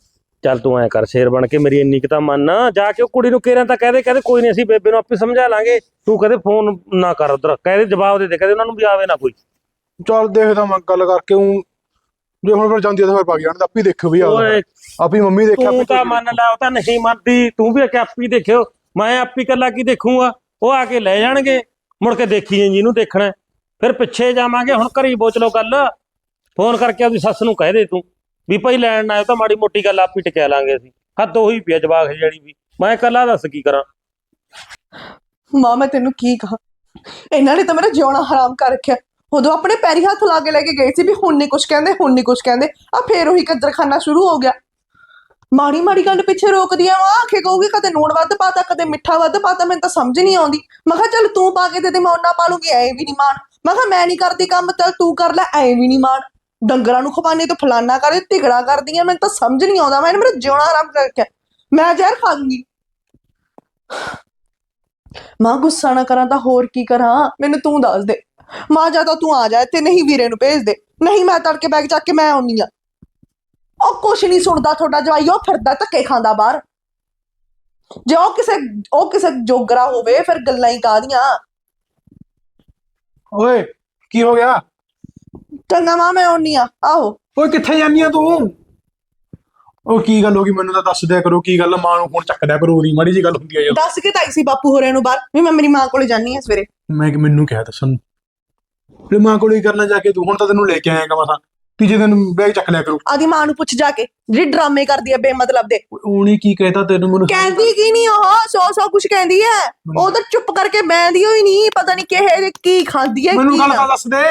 ਚੱਲ ਤੂੰ ਐ ਕਰ ਸ਼ੇਰ ਬਣ ਕੇ ਮੇਰੀ ਇੰਨੀ ਕੁ ਤਾਂ ਮੰਨ ਜਾ ਕੇ ਉਹ ਕੁੜੀ ਨੂੰ ਕੇਰਾਂ ਤਾਂ ਕਹਦੇ ਕਹਦੇ ਕੋਈ ਨਹੀਂ ਅਸੀਂ ਬੇਬੇ ਨੂੰ ਆਪੇ ਸਮਝਾ ਲਾਂਗੇ। ਤੂੰ ਕਹਦੇ ਫੋਨ ਨਾ ਕਰ ਉਧਰ ਕਹਦੇ ਜਵਾਬ ਦੇ ਦੇ ਕਹਦੇ ਉਹਨਾਂ ਨੂੰ ਵੀ ਆਵੇ ਨਾ ਕੋਈ। ਚੱਲ ਦੇਖਦਾ ਮੈਂ ਗੱਲ ਕਰਕੇ ਹੂੰ ਜੇ ਹੁਣ ਫਿਰ ਜਾਂਦੀ ਆ ਤਾਂ ਫਿਰ ਪਾ ਜਾਣ ਆਪੀ ਦੇਖੋ ਵੀ ਓਏ ਆਪੀ ਮੰਮੀ ਦੇਖਿਆ ਤੂੰ ਤਾਂ ਮੰਨ ਲੈ ਉਹ ਤਾਂ ਨਹੀਂ ਮੰਨਦੀ ਤੂੰ ਵੀ ਕਿ ਆਪੀ ਦੇਖਿਓ। ਮੈਂ ਆਪੀ ਕੱਲਾ ਕੀ ਦੇਖੂਗਾ? ਉਹ ਆ ਕੇ ਲੈ ਜਾਣਗੇ। ਮੁੜ ਕੇ ਦੇਖੀ ਜੀ ਜਿਹਨੂੰ ਦੇਖਣਾ। ਫਿਰ ਪਿੱਛੇ ਜਾਵਾਂਗੇ, ਹੁਣ ਘਰੀ ਬੋਚ ਲੋ ਗੱਲ। ਫੋਨ ਕਰਕੇ ਆਪਦੀ ਸੱਸ ਨੂੰ ਕਹਿ ਦੇ ਤੂੰ, ਵੀ ਭਾਈ ਲੈਣ ਨਾ ਆਇਓ ਤਾਂ ਮਾੜੀ ਮੋਟੀ ਗੱਲ ਆਪ ਹੀ ਟਕਿਆ ਲਾਂਗੇ ਅਸੀਂ। ਹੱਦ ਉਹੀ ਪਿਆ ਜਵਾਕ ਜਿਹੜੀ ਵੀ। ਮੈਂ ਇਕੱਲਾ ਦੱਸ ਕੀ ਕਰਾਂ? ਮਾਂ, ਮੈਂ ਤੈਨੂੰ ਕੀ ਕਹਾਂ? ਇਹਨਾਂ ਨੇ ਤਾਂ ਮੇਰਾ ਜਿਉਣਾ ਹਰਾਮ ਕਰ ਰੱਖਿਆ। ਉਦੋਂ ਆਪਣੇ ਪੈਰੀ ਹੱਥ ਲਾ ਕੇ ਲੈ ਕੇ ਗਏ ਸੀ ਵੀ ਹੁਣ ਨਹੀਂ ਕੁਝ ਕਹਿੰਦੇ, ਹੁਣ ਨਹੀਂ ਕੁਝ ਕਹਿੰਦੇ। ਆ ਫੇਰ ਉਹੀ ਕੱਜਰਖਾਨਾ ਸ਼ੁਰੂ ਹੋ ਗਿਆ। ਮਾੜੀ ਮਾੜੀ ਗੱਲ ਪਿੱਛੇ ਰੋਕਦੀ ਆ ਵਾ ਆਖੇ ਕਹੂਗੀ, ਕਦੇ ਨੂਣ ਵੱਧ ਪਾਤਾ ਕਦੇ ਮਿੱਠਾ ਵੱਧ ਪਾਤਾ ਮੈਨੂੰ ਤਾਂ ਸਮਝ ਨਹੀਂ ਆਉਂਦੀ। ਮੈਂ ਕਿਹਾ, ਚੱਲ ਤੂੰ ਪਾ ਕੇ ਦੇ ਦੇ, ਮੈਂ ਉਹਨਾਂ ਪਾ ਲੂੰਗੀ, ਐ ਵੀ ਨਹੀਂ ਮਾਣ। ਮੈਂ ਕਿਹਾ, ਮੈਂ ਨਹੀਂ ਕਰਦੀ ਕੰਮ, ਚੱਲ ਤੂੰ ਕਰ ਲੈ, ਐ ਵੀ ਨਹੀਂ ਮਾਣ। ਡੰਗਰਾਂ ਨੂੰ ਖਵਾਨੇ ਤੋਂ ਫਲਾਨਾ ਕਰੇ ਤਿਗੜਾ ਕਰਦੀਆਂ ਮੈਨੂੰ ਤਾਂ ਸਮਝ ਨਹੀਂ ਆਉਂਦਾ, ਮੈਂ ਮੇਰਾ ਜਿਉਣਾ ਆਰਾਮ ਕਰ ਰੱਖਿਆ। ਮੈਂ ਜ਼ਹਿਰ ਖਾ ਲੂੰਗੀ ਮਾਂ, ਗੁੱਸਾ ਨਾ ਕਰਾਂ ਤਾਂ ਹੋਰ ਕੀ ਕਰਾਂ, ਮੈਨੂੰ ਤੂੰ ਦੱਸ ਦੇ। ਮਾਂ, ਜਾਂ ਤਾਂ ਤੂੰ ਆ ਜਾ, ਇੱਥੇ ਨਹੀਂ ਵੀਰੇ ਨੂੰ ਭੇਜ ਦੇ। ਨਹੀਂ, ਮੈਂ ਤੜਕੇ ਬੈਗ ਚੱਕ ਕੇ ਮੈਂ ਆਉਣੀ ਆ। ਉਹ ਕੁਛ ਨਹੀਂ ਸੁਣਦਾ ਤੁਹਾਡਾ ਜਵਾਈ ਉਹ ਫਿਰਦਾ ਧੱਕੇ ਖਾਂਦਾ ਬਾਹਰ। ਜੇ ਉਹ ਕਿਸੇ ਉਹ ਕਿਸੇ ਜੋਗਰਾ ਹੋਵੇ ਫਿਰ ਗੱਲਾਂ ਹੀ ਕਾਹਦੀਆਂ? ਓਏ ਕੀ ਹੋ ਗਿਆ? ਚੰਗਾ ਮਾਂ ਮੈਂ ਆਉਣੀ ਆ ਆਹੋ। ਓਏ ਕਿੱਥੇ ਜਾਂਦੀ ਆ ਤੂੰ? ਉਹ ਕੀ ਗੱਲ ਹੋ ਗਈ ਮੈਨੂੰ ਤਾਂ ਦੱਸ ਦਿਆ ਕਰੋ ਕੀ ਗੱਲ ਮਾਂ ਨੂੰ ਫੋਨ ਚੱਕ ਦਿਆ ਕਰੋ ਉਹਦੀ ਮਾੜੀ ਜੀ ਗੱਲ ਹੁੰਦੀ ਆ ਜਦੋਂ ਦੱਸ ਕੇ ਤਾਈ ਸੀ ਬਾਪੂ ਹੋਰਿਆਂ ਨੂੰ ਬਾਹਰ ਵੀ ਮੈਂ ਮੇਰੀ ਮਾਂ ਕੋਲੇ ਜਾਣੀ ਆ ਸਵੇਰੇ। ਮੈਂ ਕਿ ਮੈਨੂੰ ਕਿਹਾ ਦੱਸਣ। ਫਿਰ ਮਾਂ ਕੋਲ ਹੀ ਕਰਨਾ ਜਾ ਕੇ ਤੂੰ ਹੁਣ ਤਾਂ ਤੈਨੂੰ ਲੈ ਕੇ ਆਏਗਾ ਮਸਾਂ ਤੀਜੇ ਦਿਨ ਬੈਗ ਚੱਕ ਲਿਆ ਕਰੂ। ਆਦੀ ਮਾਂ ਨੂੰ ਪੁੱਛ ਜਾ ਕੇ ਜਿਹੜੀ ਡਰਾਮੇ ਕਰਦੀ ਹੈ ਬੇਮਤਲਬ ਦੇ। ਉਹਨੇ ਕੀ ਕਹਿਤਾ ਤੈਨੂੰ ਮੈਨੂੰ ਕਹਿੰਦੀ ਕੀ ਨਹੀਂ ਉਹ? ਸੌ ਸੌ ਕੁਝ ਕਹਿੰਦੀ ਹੈ ਉਹ ਤਾਂ ਚੁੱਪ ਕਰਕੇ ਬੈਂਦੀ ਹੋਈ ਨਹੀਂ ਪਤਾ ਨਹੀਂ ਕਿਹੇ ਜਿਹੇ ਕੀ ਖਾਂਦੀ ਹੈ ਮੈਨੂੰ ਗੱਲ। ਤਾਂ ਦੱਸ ਦੇ।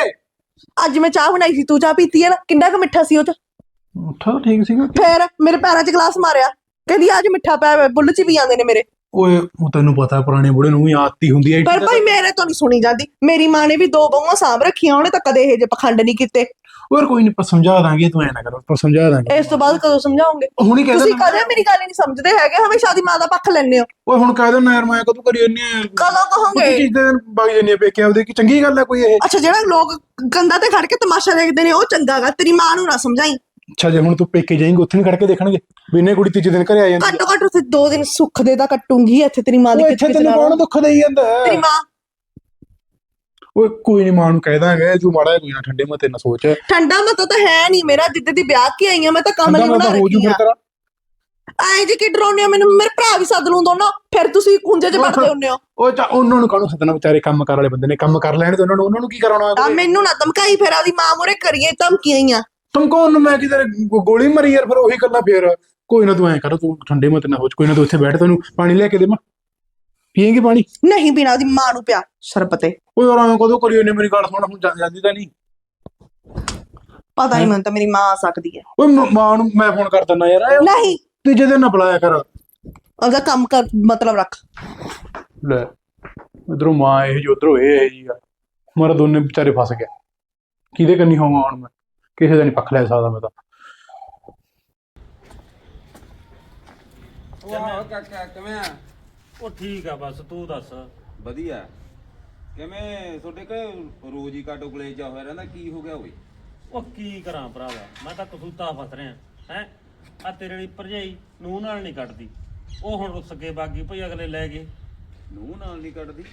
ਅੱਜ ਮੈਂ ਚਾਹ ਬਣਾਈ ਸੀ ਤੂੰ ਚਾਹ ਪੀਤੀ ਹੈ ਨਾ ਕਿੰਨਾ ਕੁ ਮਿੱਠਾ ਸੀ ਉਹ ਚ? ਉੱਠਾ ਠੀਕ ਸੀਗਾ। ਫੇਰ ਮੇਰੇ ਪੈਰਾਂ 'ਚ ਗਲਾਸ ਮਾਰਿਆ। ਕਹਿੰਦੀ ਅੱਜ ਮਿੱਠਾ ਪਿਆ ਹੋਇਆ, ਬੁੱਲ 'ਚ ਵੀ ਆਉਂਦੇ ਨੇ ਮੇਰੇ। ਓਏ ਉਹ ਤੈਨੂੰ ਪਤਾ ਪੁਰਾਣੇ ਬੁੜੇ ਨੂੰ ਵੀ ਆਦਤੀ ਹੁੰਦੀ ਹੈ ਪਰ ਭਾਈ ਮੇਰੇ ਤੋਂ ਨਹੀਂ ਸੁਣੀ ਜਾਂਦੀ। ਮੇਰੀ ਮਾਂ ਨੇ ਵੀ ਦੋ ਬਹੂਆਂ ਸਾਂਭ ਰੱਖੀਆਂ ਉਹਨੇ ਤਾਂ ਕਦੇ ਇਹ ਜੇ ਪਖੰਡ ਨਹੀਂ ਕੀਤੇ। ਹੋਰ ਕੋਈ ਨਹੀਂ ਪਰ ਸਮਝਾ ਦਾਂਗੇ ਤੂੰ ਐ ਨਾ ਕਰ ਪਰ ਸਮਝਾ ਦਾਂਗੇ। ਇਸ ਤੋਂ ਬਾਅਦ ਕਦੋਂ ਸਮਝਾਉਂਗੇ ਹੁਣੀ ਕਹਿ ਤੁਸੀਂ ਕਦੇ ਮੇਰੀ ਗੱਲ ਹੀ ਨਹੀਂ ਸਮਝਦੇ ਹੈਗੇ ਹਮੇਸ਼ਾ ਦੀ ਮਾਂ ਦਾ ਪੱਖ ਲੈਂਦੇ ਹੋ। ਓਏ ਹੁਣ ਕਹਿ ਦੇਣਾ ਯਾਰ ਮੈਂ ਕਦੋਂ ਕਰੀ ਜੰਨੀ ਆ? ਕਦੋਂ ਉਹ ਕਹੋਗੇ ਚੀਜ਼ ਦੇ ਬਾਗ ਜੰਨੀ ਆ ਪੇਕੇ ਆਪਦੇ ਕੀ ਚੰਗੀ ਗੱਲ ਹੈ ਕੋਈ ਇਹ? ਅੱਛਾ ਜਿਹੜਾ ਲੋਕ ਕੰਧਾਂ ਤੇ ਖੜ ਕੇ ਤਮਾਸ਼ਾ ਦੇਖਦੇ ਨੇ ਉਹ ਚੰਗਾਗਾ ਤੇਰੀ ਮਾਂ ਨੂੰ ਨਾ ਸਮਝਾਈ। ਅੱਛਾ ਜੇ ਹੁਣ ਤੂੰ ਪੇਕੇ ਜਾਏਂਗੇ ਉੱਥੇ ਨਹੀਂ ਖੜ ਕੇ ਦੇਖਣਗੇ? ਵੀ ਇਹਨੇ ਕੁੜੀ ਤੀਜੇ ਦਿਨ ਘਰੇ ਆ ਜਾਂਦੀ ਘੱਟੋ ਘੱਟ ਉੱਥੇ ਦੋ ਦਿਨ ਸੁੱਖ ਦੇ ਤਾਂ ਕੱਟੂੰਗੀ ਇੱਥੇ ਤੇਰੀ ਮਾਂ ਦੀ ਓਏ ਇੱਥੇ ਤੈਨੂੰ ਕੌਣ ਦੁੱਖ ਦੇਈ ਜਾਂਦਾ? ਤੇਰੀ ਮਾਂ ਓਏ ਕੋਈ ਨਹੀਂ ਮਾਂ ਨੂੰ ਕਹਿ ਦਾਂਗੇ ਤੂੰ ਮਾੜਾ ਕੋਈ ਨਾ ਠੰਡੇ ਮਤੇ ਨਾ ਸੋਚ। ਠੰਡਾ ਮਤਾ ਤਾਂ ਹੈ ਨਹੀਂ ਮੇਰਾ ਜਿੱਦ ਦੀ ਵਿਆਹ ਕੀ ਆਈ ਆ ਮੈਂ ਤਾਂ ਕੰਮ ਨਹੀਂ ਬਣਾ ਹੋ ਫਿਰ ਆ। ਐ ਜੇ ਕਿ ਡਰਾਉਂਦੇ ਹੋ ਮੈਨੂੰ ਮੇਰੇ ਭਰਾ ਵੀ ਸੱਦ ਲੂੰ ਦੋਨੋਂ ਫਿਰ ਤੁਸੀਂ ਖੁੰਝੇ ਚ ਵੜਦੇ ਹੁੰਨੇ ਹੋ। ਓਏ ਚਾ ਉਹਨਾਂ ਨੂੰ ਕਾਹਨੂੰ ਸੱਦਣਾ ਵਿਚਾਰੇ ਕੰਮ ਕਰ ਵਾਲੇ ਬੰਦੇ ਨੇ ਕੰਮ ਕਰ ਲੈਣ ਤੇ ਉਹਨਾਂ ਨੂੰ ਉਹਨਾਂ ਨੂੰ ਕੀ ਕਰਾਉਣਾ ਆ ਮੈਨੂੰ ਨਾ ਧਮਕਾਈ ਫਿਰ ਆਦੀ ਮਾਂ ਮੂਰੇ ਕਰੀਏ ਧਮਕੀਆਂ ਹੀ ਆ। ਤੁਮ ਕੌਣ ਨੂੰ ਮੈਂ ਕਿਧਰ ਗੋਲੀ ਮਾਰੀ ਯਾਰ ਫਿਰ ਉਹੀ ਗੱਲਾਂ ਫੇਰ। ਕੋਈ ਨਾ ਤੂੰ ਐ ਕਰ ਤੂੰ ਠੰਡੇ ਮਤੇ ਨਾ ਸੋਚ ਕੋਈ ਨਾ ਤੂੰ ਇੱਥੇ ਬੈਠ ਤੈਨੂੰ ਪਾਣੀ ਲੈ ਕੇ ਦੇਵਾਂ ਪੀਏਂਗੇ ਪਾਣੀ? ਨਹੀਂ ਬਿਨਾ ਉਹਦੀ ਮਾਂ ਨੂੰ ਪਿਆ ਸ਼ਰਬਤੇ। ਓਏ ਯਾਰ ਐਂ ਕਦੋਂ ਕਰੀ ਉਹਨੇ ਮੇਰੀ ਗੱਲ ਸੁਣ ਹੁਣ ਜਾ- ਜਾਂਦੀ ਤਾਂ ਨਹੀਂ। ਪਤਾ ਨਹੀਂ ਮੈਨੂੰ ਤਾਂ ਮੇਰੀ ਮਾਂ ਆ ਸਕਦੀ ਹੈ। ਓਏ ਮ- ਮਾਂ ਨੂੰ ਮੈਂ ਫੋਨ ਕਰ ਦਿੰਦਾ ਯਾਰ ਨਹੀਂ। ਤੀਜੇ ਦਿਨ ਨਾ ਬੁਲਾਇਆ ਕਰ। ਉਹਦਾ ਕੰਮ ਕਰ ਮਤਲਬ ਰੱਖ। ਲੈ ਇਧਰੋਂ ਮਾਂ ਇਹ ਜੀ ਉਧਰੋਂ ਇਹ ਇਹ ਜੀ ਆ। ਮਾਰਾ ਦੋਨੇ ਵਿਚਾਰੇ ਫਸ ਗਏ। ਕਿਹਦੇ ਕੰਨੀ ਹੋਵਾਂ ਹੁਣ ਮੈਂ? ਕਿਸੇ ਦਾ ਨਹੀਂ ਪੱਖ ਲੈ ਸਕਦਾ ਮੈਂ ਤਾਂ। ਵਾਹ ਕਾਕਾ ਕਿਵੇਂ ਆ? ਉਹ ਠੀਕ ਆ ਬਸ ਤੂੰ ਦੱਸ। ਵਧੀਆ। ਕਿਵੇਂ ਤੁਹਾਡੇ ਕੋਲ ਰੋਜ਼ ਹੀ ਕਾਟੋ ਕਲੇਜ ਜਾ ਹੋਇਆ ਰਹਿੰਦਾ ਕੀ ਹੋ ਗਿਆ ਓਏ? ਉਹ ਕੀ ਕਰਾਂ ਭਰਾਵਾ ਮੈਂ ਤਾਂ ਕਸੂਤਾ ਫਸ ਰਿਹਾ ਹੈ? ਆ ਤੇਰੇ ਲਈ ਭਰਜਾਈ ਨੂੰ ਨਾਲ ਨਹੀਂ ਕੱਟਦੀ। ਉਹ ਹੁਣ ਰੁੱਸ ਕੇ ਬਾਗੀ ਭਈ ਅਗਲੇ ਲੈ ਗਏ। ਨੂੰ ਨਾਲ ਨਹੀਂ ਕੱਢਦੀ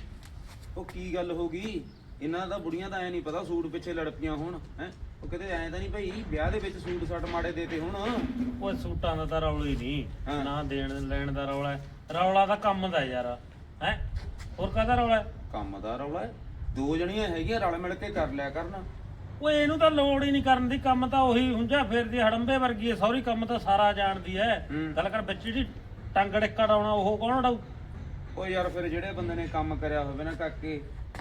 ਉਹ ਕੀ ਗੱਲ ਹੋ ਗਈ? ਇਹਨਾਂ ਦਾ ਬੁੜੀਆਂ ਦਾ ਐ ਨਹੀਂ ਪਤਾ ਸੂਟ ਪਿੱਛੇ ਲੜ ਪਈਆਂ ਹੋਣ ਹੈ? ਉਹ ਕਿਤੇ ਐ ਤਾਂ ਨਹੀਂ ਭਾਈ ਵਿਆਹ ਦੇ ਵਿੱਚ ਸੂਟ ਸੱਟ ਮਾੜੇ ਦੇਤੇ ਹੁਣ? ਉਹ ਸੂਟਾਂ ਦਾ ਤਾਂ ਰੌਲਾ ਹੀ ਨਹੀਂ। ਨਾ ਦੇਣ ਲੈਣ ਦਾ ਰੌਲਾ ਹੈ ਰੌਲਾ ਤਾਂ ਕੰਮ ਦਾ ਯਾਰ ਹੈ? ਹੋਰ ਕਾਹਦਾ ਰੌਲਾ? ਹੈ ਕੰਮ ਦਾ ਰੌਲਾ ਹੈ। ਦੋ ਜਣੀਆਂ ਹੈਗੀਆਂ ਰਲ ਮਿਲ ਕੇ ਕਰ ਲਿਆ ਕਰਨ। ਓਏ ਇਹਨੂੰ ਤਾਂ ਲੋੜ ਹੀ ਨਹੀਂ ਕਰਨ ਦੀ ਕੰਮ ਤਾਂ ਉਹੀ ਹੁੰਜਾ ਫੇਰਦੀ ਹੜੰਬੇ ਵਰਗੀ ਹੈ ਸੌਰੀ ਕੰਮ ਤਾਂ ਸਾਰਾ ਜਾਣਦੀ ਹੈ। ਹੂੰ। ਗੱਲ ਕਰ ਵਿੱਚ ਜਿਹੜੀ ਟੰਗ ਡਿੱਕਾ ਡਾਉਣਾ ਉਹ ਕੌਣ ਡਾਊ ਉਹ ਯਾਰ ਫਿਰ ਜਿਹੜੇ ਬੰਦੇ ਨੇ ਕੰਮ ਕਰਿਆ ਹੋਵੇ ਨਾ ਕਾਕੇ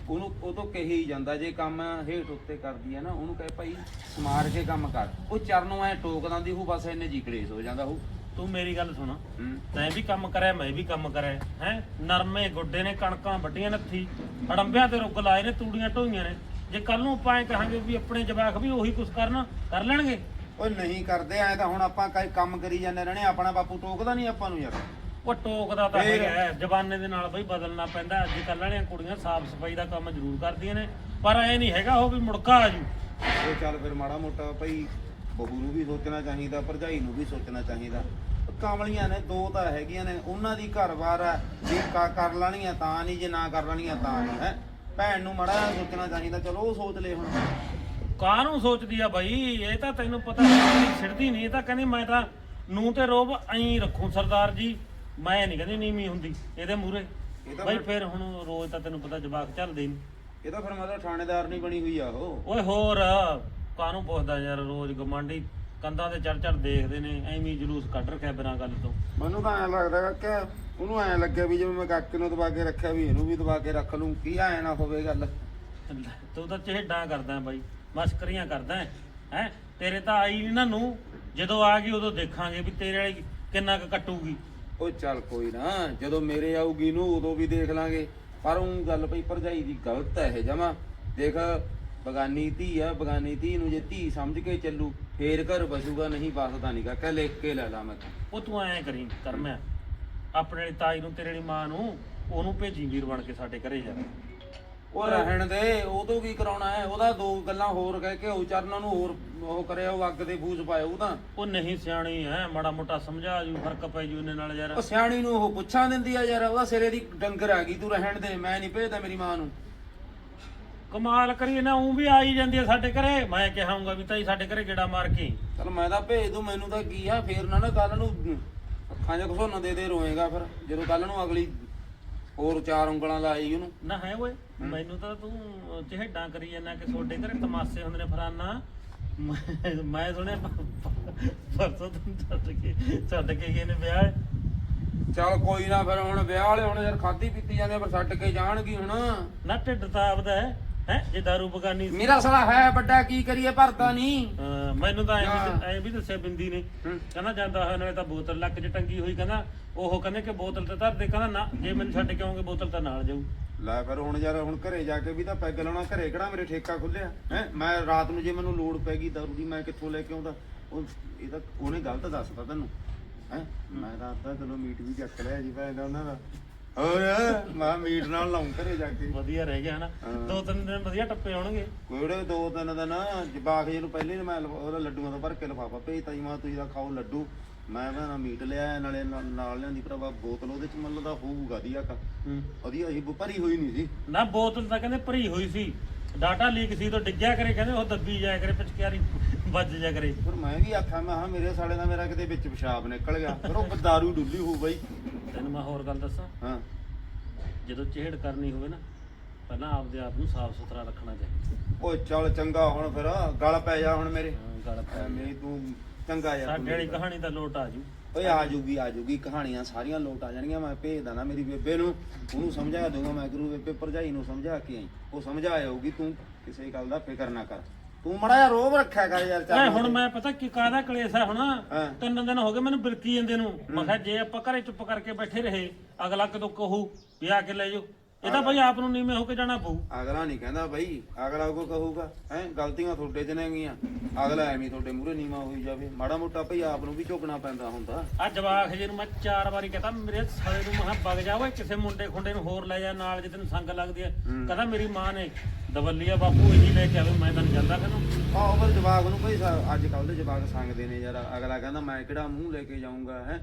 ਉਹਨੂੰ ਉਹ ਤੋਂ ਕਹੀ ਹੀ ਜਾਂਦਾ ਜੇ ਕੰਮ ਹੇਠ ਉੱਤੇ ਕਰਦੀ ਹੈ ਨਾ ਉਹਨੂੰ ਕਹੇ ਭਾਈ ਸਮਾਰ ਕੇ ਕੰਮ ਕਰ। ਉਹ ਚਰਨ ਐ ਟੋਕਦਾ ਦੀ ਉਹ ਬਸ ਇੰਨੇ ਜੀ ਕਲੇਸ਼ ਹੋ ਜਾਂਦਾ ਉਹ ਤੂੰ ਮੇਰੀ ਗੱਲ ਸੁਣ। ਹੂੰ। ਤੈਂ ਵੀ ਕੰਮ ਕਰਿਆ ਮੈਂ ਵੀ ਕੰਮ ਕਰਿਆ। ਹੈ? ਨਰਮੇ ਗੁੱਡੇ ਨੇ ਕਣਕਾਂ ਵੱਡੀਆਂ ਨੱਥੀ ਹੜੰਬਿਆਂ ਤੇ ਰੁੱਗ ਲਾਏ ਨੇ ਤੂੜੀਆਂ ਢੋਈਆਂ ਨੇ। ਜੇ ਕੱਲ ਨੂੰ ਆਪਾਂ ਐ ਕਹਾਂਗੇ ਵੀ ਆਪਣੇ ਜਵਾਕ ਵੀ ਉਹੀ ਕੁਝ ਕਰਨ ਕਰ ਲੈਣਗੇ? ਉਹ ਨਹੀਂ ਕਰਦੇ ਐ ਤਾਂ ਹੁਣ ਆਪਾਂ ਕਈ ਕੰਮ ਕਰੀ ਜਾਂਦੇ ਰਹਿਣੇ ਆਪਣਾ ਬਾਪੂ ਟੋਕਦਾ ਨਹੀਂ ਆਪਾਂ ਨੂੰ ਯਾਰ। ਉਹ ਟੋਕਦਾ ਤਾਂ ਫੇਰ? ਹੈਗਾ ਜ਼ਮਾਨੇ ਦੇ ਨਾਲ ਬਈ ਬਦਲਣਾ ਪੈਂਦਾ। ਅੱਜ ਕੱਲ੍ਹ ਵਾਲੀਆਂ ਕੁੜੀਆਂ ਸਾਫ਼ ਸਫ਼ਾਈ ਦਾ ਕੰਮ ਜ਼ਰੂਰ ਕਰਦੀਆਂ ਨੇ। ਪਰ ਐ ਨਹੀਂ ਹੈਗਾ ਉਹ ਵੀ ਮੁੜਕਾ ਆਜੂ ਉਹ ਚੱਲ ਫਿਰ ਮਾੜਾ ਮੋਟਾ ਭਾਈ ਬਹੂ ਨੂੰ ਵੀ ਸੋਚਣਾ ਚਾਹੀਦਾ ਭਰਜਾਈ ਨੂੰ ਵੀ ਸੋਚਣਾ ਚਾਹੀਦਾ। ਕਾਮਲੀਆਂ ਨੇ ਦੋ ਤਾਂ ਹੈਗੀਆਂ ਨੇ ਉਹਨਾਂ ਦੀ ਘਰ-ਬਾਰ ਹੈ। ਜੇ ਕ- ਕਰ ਲੈਣੀਆਂ ਤਾਂ ਨਹੀਂ ਜੇ ਨਾ ਕਰ ਲੈਣੀਆਂ ਤਾਂ ਨਹੀਂ ਹੈ। ਭੈਣ ਨੂੰ ਮਾੜਾ ਸੋਚਣਾ ਚਾਹੀਦਾ ਚਲੋ ਉਹ ਸੋਚ ਲੈ ਹੁਣ। ਕਾਹਨੂੰ ਸੋਚਦੀ ਆ ਬਾਈ? ਇਹ ਤਾਂ ਤੈਨੂੰ ਪਤਾ ਨਹੀਂ ਛਿੜਦੀ ਨਹੀਂ ਇਹ ਤਾਂ ਕਹਿੰਦੀ ਮੈਂ ਤਾਂ ਨੂੰ ਤੇ ਰੋਬ ਐਂ ਰੱਖੂ ਸਰਦਾਰ ਜੀ। ਮੈਂ ਨਹੀਂ ਕਹਿੰਦੀ ਨੀਵੀਂ ਹੁੰਦੀ ਇਹਦੇ ਮੂਰੇ ਇਹ ਤਾਂ ਬਾਈ ਫਿਰ- ਫਿਰ ਹੁਣ ਰੋਜ਼ ਤਾਂ ਤੈਨੂੰ ਪਤਾ ਜਵਾਕ ਚੱਲਦੇ ਨਹੀਂ। ਇਹ ਤਾਂ ਫਿਰ ਮਤਲਬ ਥਾਣੇਦਾਰ ਨਹੀਂ ਬਣੀ ਹੋਈ ਆ ਉਹ। ਓਏ ਹੋਰ। ਕਾਹਨੂੰ ਪੁੱਛਦਾ ਯਾਰ ਰੋਜ਼ ਗਮਾਂਡੀ ਕੰਧਾਂ ਤੇ ਚੜ ਚੜ ਦੇਖਦੇ ਨੇ ਐਵੇਂ ਹੀ ਜਲੂਸ ਕੱਢ ਰੱਖਿਆ ਬਿਨਾਂ ਗੱਲ ਤੋਂ। ਮੈਨੂੰ ਤਾਂ ਐ ਲੱਗਦਾ ਕਿ ਉਹਨੂੰ ਐ ਲੱਗਿਆ ਵੀ ਜਿਵੇਂ ਮੈਂ ਕਾਕੇ ਨੂੰ ਦਬਾ ਕੇ ਰੱਖਿਆ ਵੀ ਇਹਨੂੰ ਵੀ ਦਬਾ ਕੇ ਰੱਖ ਲੂੰ ਕੀ ਐ ਨਾ ਹੋਵੇ ਗੱਲ। ਤੂੰ ਤਾਂ ਚਿਹੜਾ ਕਰਦਾ ਬਾਈ ਮਸਕਰੀਆਂ ਕਰਦਾ ਹੈ? ਤੇਰੇ ਤਾਂ ਆਈ ਨਹੀਂ ਨਾ ਨੂੰ ਜਦੋਂ ਆ ਗਈ ਉਦੋਂ ਦੇਖਾਂਗੇ ਵੀ ਤੇਰੇ ਵਾਲੀ ਕਿੰਨਾ ਕੁ ਕੱਟੂਗੀ। ਉਹ ਚੱਲ ਕੋਈ ਨਾ ਜਦੋਂ ਮੇਰੇ ਆਊਗੀ ਨੂੰ ਉਦੋਂ ਵੀ ਦੇਖ ਲਾਂਗੇ ਪਰ ਉਹ ਗੱਲ ਪਈ ਭਰਜਾਈ ਦੀ ਗਲਤ ਹੈ ਇਹ ਜਮਾ। ਦੇਖ ਬਗਾਨੀ ਧੀ ਆ ਬਗਾਨੀ ਧੀ ਨੂੰ ਜੇ ਧੀ ਸਮਝ ਕੇ ਚੱਲੂ ਫੇਰ ਘਰ ਬਸੂਗਾ ਨਹੀਂ ਬਸਦਾ ਨਹੀਂਗਾ ਕਹਿ ਲਿਖ ਕੇ ਲੈ ਲਾ ਮੈਂ। ਉਹ ਤੂੰ ਐਂ ਕਰੀ ਕਰ ਮੈਂ ਆਪਣੇ ਵਾਲੀ ਤਾਈ ਨੂੰ ਤੇਰੇ ਵਾਲੀ ਮਾਂ ਨੂੰ ਉਹਨੂੰ ਭੇਜੀ ਵੀਰ ਬਣ ਕੇ ਸਾਡੇ ਘਰੇ ਜਾ। ਉਹ ਰਹਿਣ ਦੇ ਉਹ ਤੋਂ ਕੀ ਕਰਾਉਣਾ ਹੈ? ਉਹਦਾ ਦੋ ਗੱਲਾਂ ਹੋਰ ਕਹਿ ਕੇ ਉਹ ਚਰਨਾਂ ਨੂੰ ਹੋਰ ਉਹ ਕਰਿਆ ਉਹ ਅੱਗ ਦੇ ਫੂਸ ਪਾਇਆ ਉਹ ਤਾਂ। ਉਹ ਨਹੀਂ ਸਿਆਣੀ ਐ ਮਾੜਾ ਮੋਟਾ ਸਮਝਾ ਜੂ ਫ਼ਰਕ ਪੈ ਜੂ ਇਹਨੇ ਨਾਲ ਯਾਰ। ਉਹ ਸਿਆਣੀ ਨੂੰ ਉਹ ਪੁੱਛਾਂ ਦਿੰਦੀ ਆ ਯਾਰ ਉਹਦਾ ਸਿਰੇ ਦੀ ਡੰਗਰ ਆ ਗਈ ਤੂੰ ਰਹਿਣ ਦੇ ਮੈਂ ਨਹੀਂ ਭੇਜਦਾ ਮੇਰੀ ਮਾਂ ਨੂੰ। ਕਮਾਲ ਕਰੀ ਨਾ ਉਹ ਵੀ ਆਈ ਜਾਂਦੀ ਆ ਸਾਡੇ ਘਰੇ। ਮੈਂ ਕਹਾਂਗਾ ਵੀ ਤਾਈ ਸਾਡੇ ਘਰੇ ਗੇੜਾ ਮਾਰ ਕੇ। ਚਲ ਮੈਂ ਤਾਂ ਭੇਜ ਦੂੰ ਮੈਨੂੰ ਤਾਂ ਕੀ ਆ ਫੇਰ ਨਾ ਨਾ ਕੱਲ ਨੂੰ ਅੱਖਾਂ 'ਚ ਘਸੋਨਾ ਦੇ ਦੇ ਰੋਏਗਾ ਫਿਰ ਜਦੋਂ ਕੱਲ ਨੂੰ ਅਗਲੀ ਹੋਰ ਚਾਰ ਉਂਗਲਾਂ ਲਾਈ ਉਹਨੂੰ। ਨਾ ਹੈ ਓਏ ਮੈਨੂੰ ਤਾਂ ਤੂੰ ਚਿਹੜਾ ਕਰੀ ਜਾਂਦਾ ਕਿ ਤੁਹਾਡੇ ਘਰੇ ਤਮਾਸੇ ਹੁੰਦੇ ਨੇ ਫਰਾਨਾ। ਮੈਂ- ਮੈਂ ਸੁਣਿਆ ਪ- ਪਰਸੋਂ ਤੂੰ ਛੱਡ ਕੇ ਛੱਡ ਕੇ ਗਏ ਨੇ ਵਿਆਹ। ਚੱਲ ਕੋਈ ਨਾ ਫਿਰ ਹੁਣ ਵਿਆਹ ਵਾਲੇ ਹੁਣ ਯਾਰ ਖਾਦੀ ਪੀਤੀ ਜਾਂਦੇ ਆ, ਪਰ ਛੱਡ ਕੇ ਜਾਣਗੀ ਹੁਣ। ਨਾ ਢਿੱਡ ਤਾਂ ਆਪਦਾ ਹੈ। ਹੈ? ਜੇ ਦਾਰੂ ਬਗਾਨੀ ਸੀ। ਮੇਰਾ ਸਾਲਾ ਹੈ ਵੱਡਾ ਕੀ ਕਰੀਏ ਭਰਦਾ ਨਹੀਂ। ਹਾਂ, ਮੈਨੂੰ ਤਾਂ ਐਂ ਵੀ ਹਾਂ। ਐਂ ਵੀ ਦੱਸਿਆ ਬਿੰਦੀ ਨੇ। ਹੂੰ। ਕਹਿੰਦਾ ਜਾਂਦਾ ਹੋਇਆ ਨਾਲੇ ਤਾਂ ਬੋਤਲ ਲੱਕ 'ਚ ਟੰਗੀ ਹੋਈ ਕਹਿੰਦਾ ਉਹ ਕਹਿੰਦੇ ਕਿ ਬੋਤਲ ਤੇ ਧਰ ਦੇ ਕਹਿੰਦਾ ਨਾ ਜੇ ਮੈਨੂੰ ਛੱਡ ਕੇ ਆਉਂਗੇ ਬੋਤਲ ਤਾਂ ਨਾਲ ਜਾਊ। ਲੈ ਫਿਰ ਹੁਣ ਯਾਰ ਹੁਣ ਘਰੇ ਜਾ ਕੇ ਵੀ ਤਾਂ ਪੈਗ ਲਾਉਣਾ ਘਰੇ ਕਿਹੜਾ ਮੇਰੇ ਠੇਕਾ ਖੁੱਲਿਆ ਹੈ? ਮੈਂ ਰਾਤ ਨੂੰ ਜੇ ਮੈਨੂੰ ਲੋੜ ਪੈ ਗਈ ਦਾਰੂ ਦੀ ਮੈਂ ਕਿੱਥੋਂ ਲੈ ਕੇ ਆਉਂਦਾ? ਉਹ ਇਹ ਤਾਂ ਉਹਨੇ ਗਲਤ ਦੱਸਤਾ ਤੈਨੂੰ। ਹੈ? ਮੈਂ ਤਾਂ ਅੱਧਾ ਕਿਲੋ ਮੀਟ ਵੀ ਚੱਕ ਲਿਆ ਜੀ ਭੈਣ ਦਾ ਉਹਨਾਂ ਦਾ। ਹੋਰ ਮੈਂ ਮੀਟ ਨਾਲ ਲਾਉਂ ਘਰੇ ਜਾ ਕੇ। ਵਧੀਆ ਰਹਿ ਗਿਆ ਹਨਾ ਹਾਂ। ਦੋ ਤਿੰਨ ਦਿਨ ਵਧੀਆ ਟੱਪੇ ਆਉਣਗੇ। ਕੋੜੇ ਦੋ ਤਿੰਨ ਦਿਨ? ਜਵਾਕ ਜੀ ਨੂੰ ਪਹਿਲੇ ਹੀ ਮੈਂ ਉਹਦਾ ਲੱਡੂਆਂ ਦਾ ਭਰ ਕੇ ਲਫਾਫਾ ਭੇਜਤਾ ਜੀ ਮੈਂ ਤੁਸੀਂ ਦਾ ਖਾਓ ਲੱਡੂ। ਮੈਂ ਨਾ ਮੀਟ ਲਿਆ ਨਾਲੇ ਨਾਲ ਲਿਆਂਦੀ ਭਰਾਵਾ ਬੋਤਲ ਉਹਦੇ ਚ ਮਤਲਬ ਦਾ ਹੋਊਗਾ ਵਧੀਆ ਕ ਹੂੰ। ਵਧੀਆ ਸੀ ਭਰੀ ਹੋਈ ਨਹੀਂ ਸੀ। ਨਾ ਬੋਤਲ ਤਾਂ ਕਹਿੰਦੇ ਭਰੀ ਹੋਈ ਸੀ। ਡਾਟਾ ਲੀਕ ਸੀ ਤਾਂ ਡਿੱਗਿਆ ਕਰੇ ਕਹਿੰਦੇ ਉਹ ਦੱਬੀ ਜਾਇਆ ਕਰੇ ਪਿਚਕਾਰੀ ਵੱਜ ਜਾ ਕਰੇ। ਫਿਰ ਮੈਂ ਵੀ ਆਖਾਂ ਮੈਂ ਹਾਂ ਮੇਰੇ ਸਾਲੇ ਦਾ ਮੇਰਾ ਕਿਤੇ ਵਿੱਚ ਪਿਸ਼ਾਬ ਨਿਕਲ ਗਿਆ। ਫਿਰ ਉਹ ਦਾਰੂ ਡੁੱਲੀ ਹੋਊ ਬਾਈ। ਤੈਨੂੰ ਮੈਂ ਹੋਰ ਗੱਲ ਦੱਸਾਂ? ਹਾਂ। ਜਦੋਂ ਚਿਹੜ ਕਰਨੀ ਹੋਵੇ ਨਾ ਪਹਿਲਾਂ ਆਪਦੇ ਆਪ ਨੂੰ ਸਾਫ਼ ਸੁਥਰਾ ਰੱਖਣਾ ਚਾਹੀਦਾ। ਓਏ ਚੱਲ ਚੰਗਾ ਹੁਣ ਫਿਰ ਗਲ ਪੈ ਜਾ ਹੁਣ ਮੇਰੇ। ਹਾਂ, ਗੱਲ ਪੈ ਗਈ। ਐਵੇਂ ਤੂੰ ਚੰਗਾ ਯਾਰ ਤੂੰ ਸਾਡੇ ਵਾਲੀ ਕਹਾਣੀ ਦਾ ਲੋਟ ਆ ਜੂ। ਓਏ ਆ ਜੂਗੀ ਆ ਜੂਗੀ ਕਹਾਣੀਆਂ ਸਾਰੀਆਂ ਲੋਟ ਆ ਜਾਣਗੀਆਂ ਮੈਂ ਭੇਜਦਾ ਨਾ ਮੇਰੀ ਬੇਬੇ ਨੂੰ। ਉਹਨੂੰ ਸਮਝਾ ਦੂੰਗਾ ਮੈਂ ਗੁਰੂ ਬੇਬੇ ਭਰਜਾਈ ਨੂੰ ਸਮਝਾ ਕੇ ਆਈ। ਉਹ ਸਮਝਾ ਆਊਗੀ ਤੂੰ ਕਿਸੇ ਗੱਲ ਦਾ ਫਿਕਰ ਨਾ ਕਰ। ਤੂੰ ਮੜਾ ਜਿਹਾ ਰੋਬ ਰੱਖਿਆ ਕਰ ਯਾਰ ਚੱਲ ਹੁਣ ਮੈਂ ਪਤਾ ਕੀ ਕਾਹਦਾ ਕਲੇਸ਼ ਆ ਹੁਣ? ਹਾਂ। ਤਿੰਨ ਦਿਨ ਹੋ ਗਏ ਮੈਨੂੰ ਬਿਲਕੀ ਜਾਂਦੇ ਨੂੰ। ਮੈਂ ਕਿਹਾ ਜੇ ਆਪਾਂ ਘਰੇ ਚੁੱਪ ਕਰਕੇ ਬੈਠੇ ਰਹੇ ਅਗਲਾ ਕਦੋਂ ਕਹੂ ਵੀ ਆ ਕੇ ਲੈ ਜਾਓ। ਇਹ ਤਾਂ ਬਈ ਆਪ ਨੂੰ ਨੀਵੇਂ ਹੋ ਕੇ ਜਾਣਾ ਪਊ। ਅਗਲਾ ਨਹੀਂ ਕਹਿੰਦਾ ਬਈ ਅਗਲਾ ਕੋ ਕਹੂਗਾ ਹੈ ਗਲਤੀਆਂ ਤੁਹਾਡੇ 'ਚ ਨੇਗੀਆਂ। ਅਗਲਾ ਐਵੇਂ ਤੁਹਾਡੇ ਮੂਹਰੇ ਨੀਵਾ ਹੋਈ ਜਾਵੇ। ਮਾੜਾ ਮੋਟਾ ਭਈ ਆਪ ਨੂੰ ਵੀ ਝੁਕਣਾ ਪੈਂਦਾ ਹੁੰਦਾ। ਆ ਜਵਾਕ ਜੇ ਨੂੰ ਮੈਂ ਚਾਰ ਵਾਰੀ ਕਹਤਾ ਮੇਰੇ ਸਾਲੇ ਨੂੰ ਮਹਾ ਵਗ ਜਾ ਓਏ ਕਿਸੇ ਮੁੰਡੇ ਖੁੰਡੇ ਨੂੰ ਹੋਰ ਲੈ ਜਾ ਨਾਲ ਜੇ ਤੈਨੂੰ ਸੰਗ ਲੱਗਦੀ ਹੈ। ਕਹਿੰਦਾ ਮੇਰੀ ਮਾਂ ਨੇ ਦਵੱਲੀਆ ਬਾਪੂ ਇਹੀ ਲੈ ਕੇ ਆਵੇ ਮੈਂ ਤਾਂ ਨਹੀਂ ਜਾਂਦਾ ਕਹਿੰਦਾ ਆਹ ਪਰ ਜਵਾਕ ਨੂੰ ਭਈ ਅੱਜ ਕੱਲ ਦੇ ਜਵਾਕ ਸੰਗਦੇ ਨੇ ਯਾਰ। ਅਗਲਾ ਕਹਿੰਦਾ ਮੈਂ ਕਿਹੜਾ ਮੂੰਹ ਲੈ ਕੇ ਜਾਊਂਗਾ ਹੈ?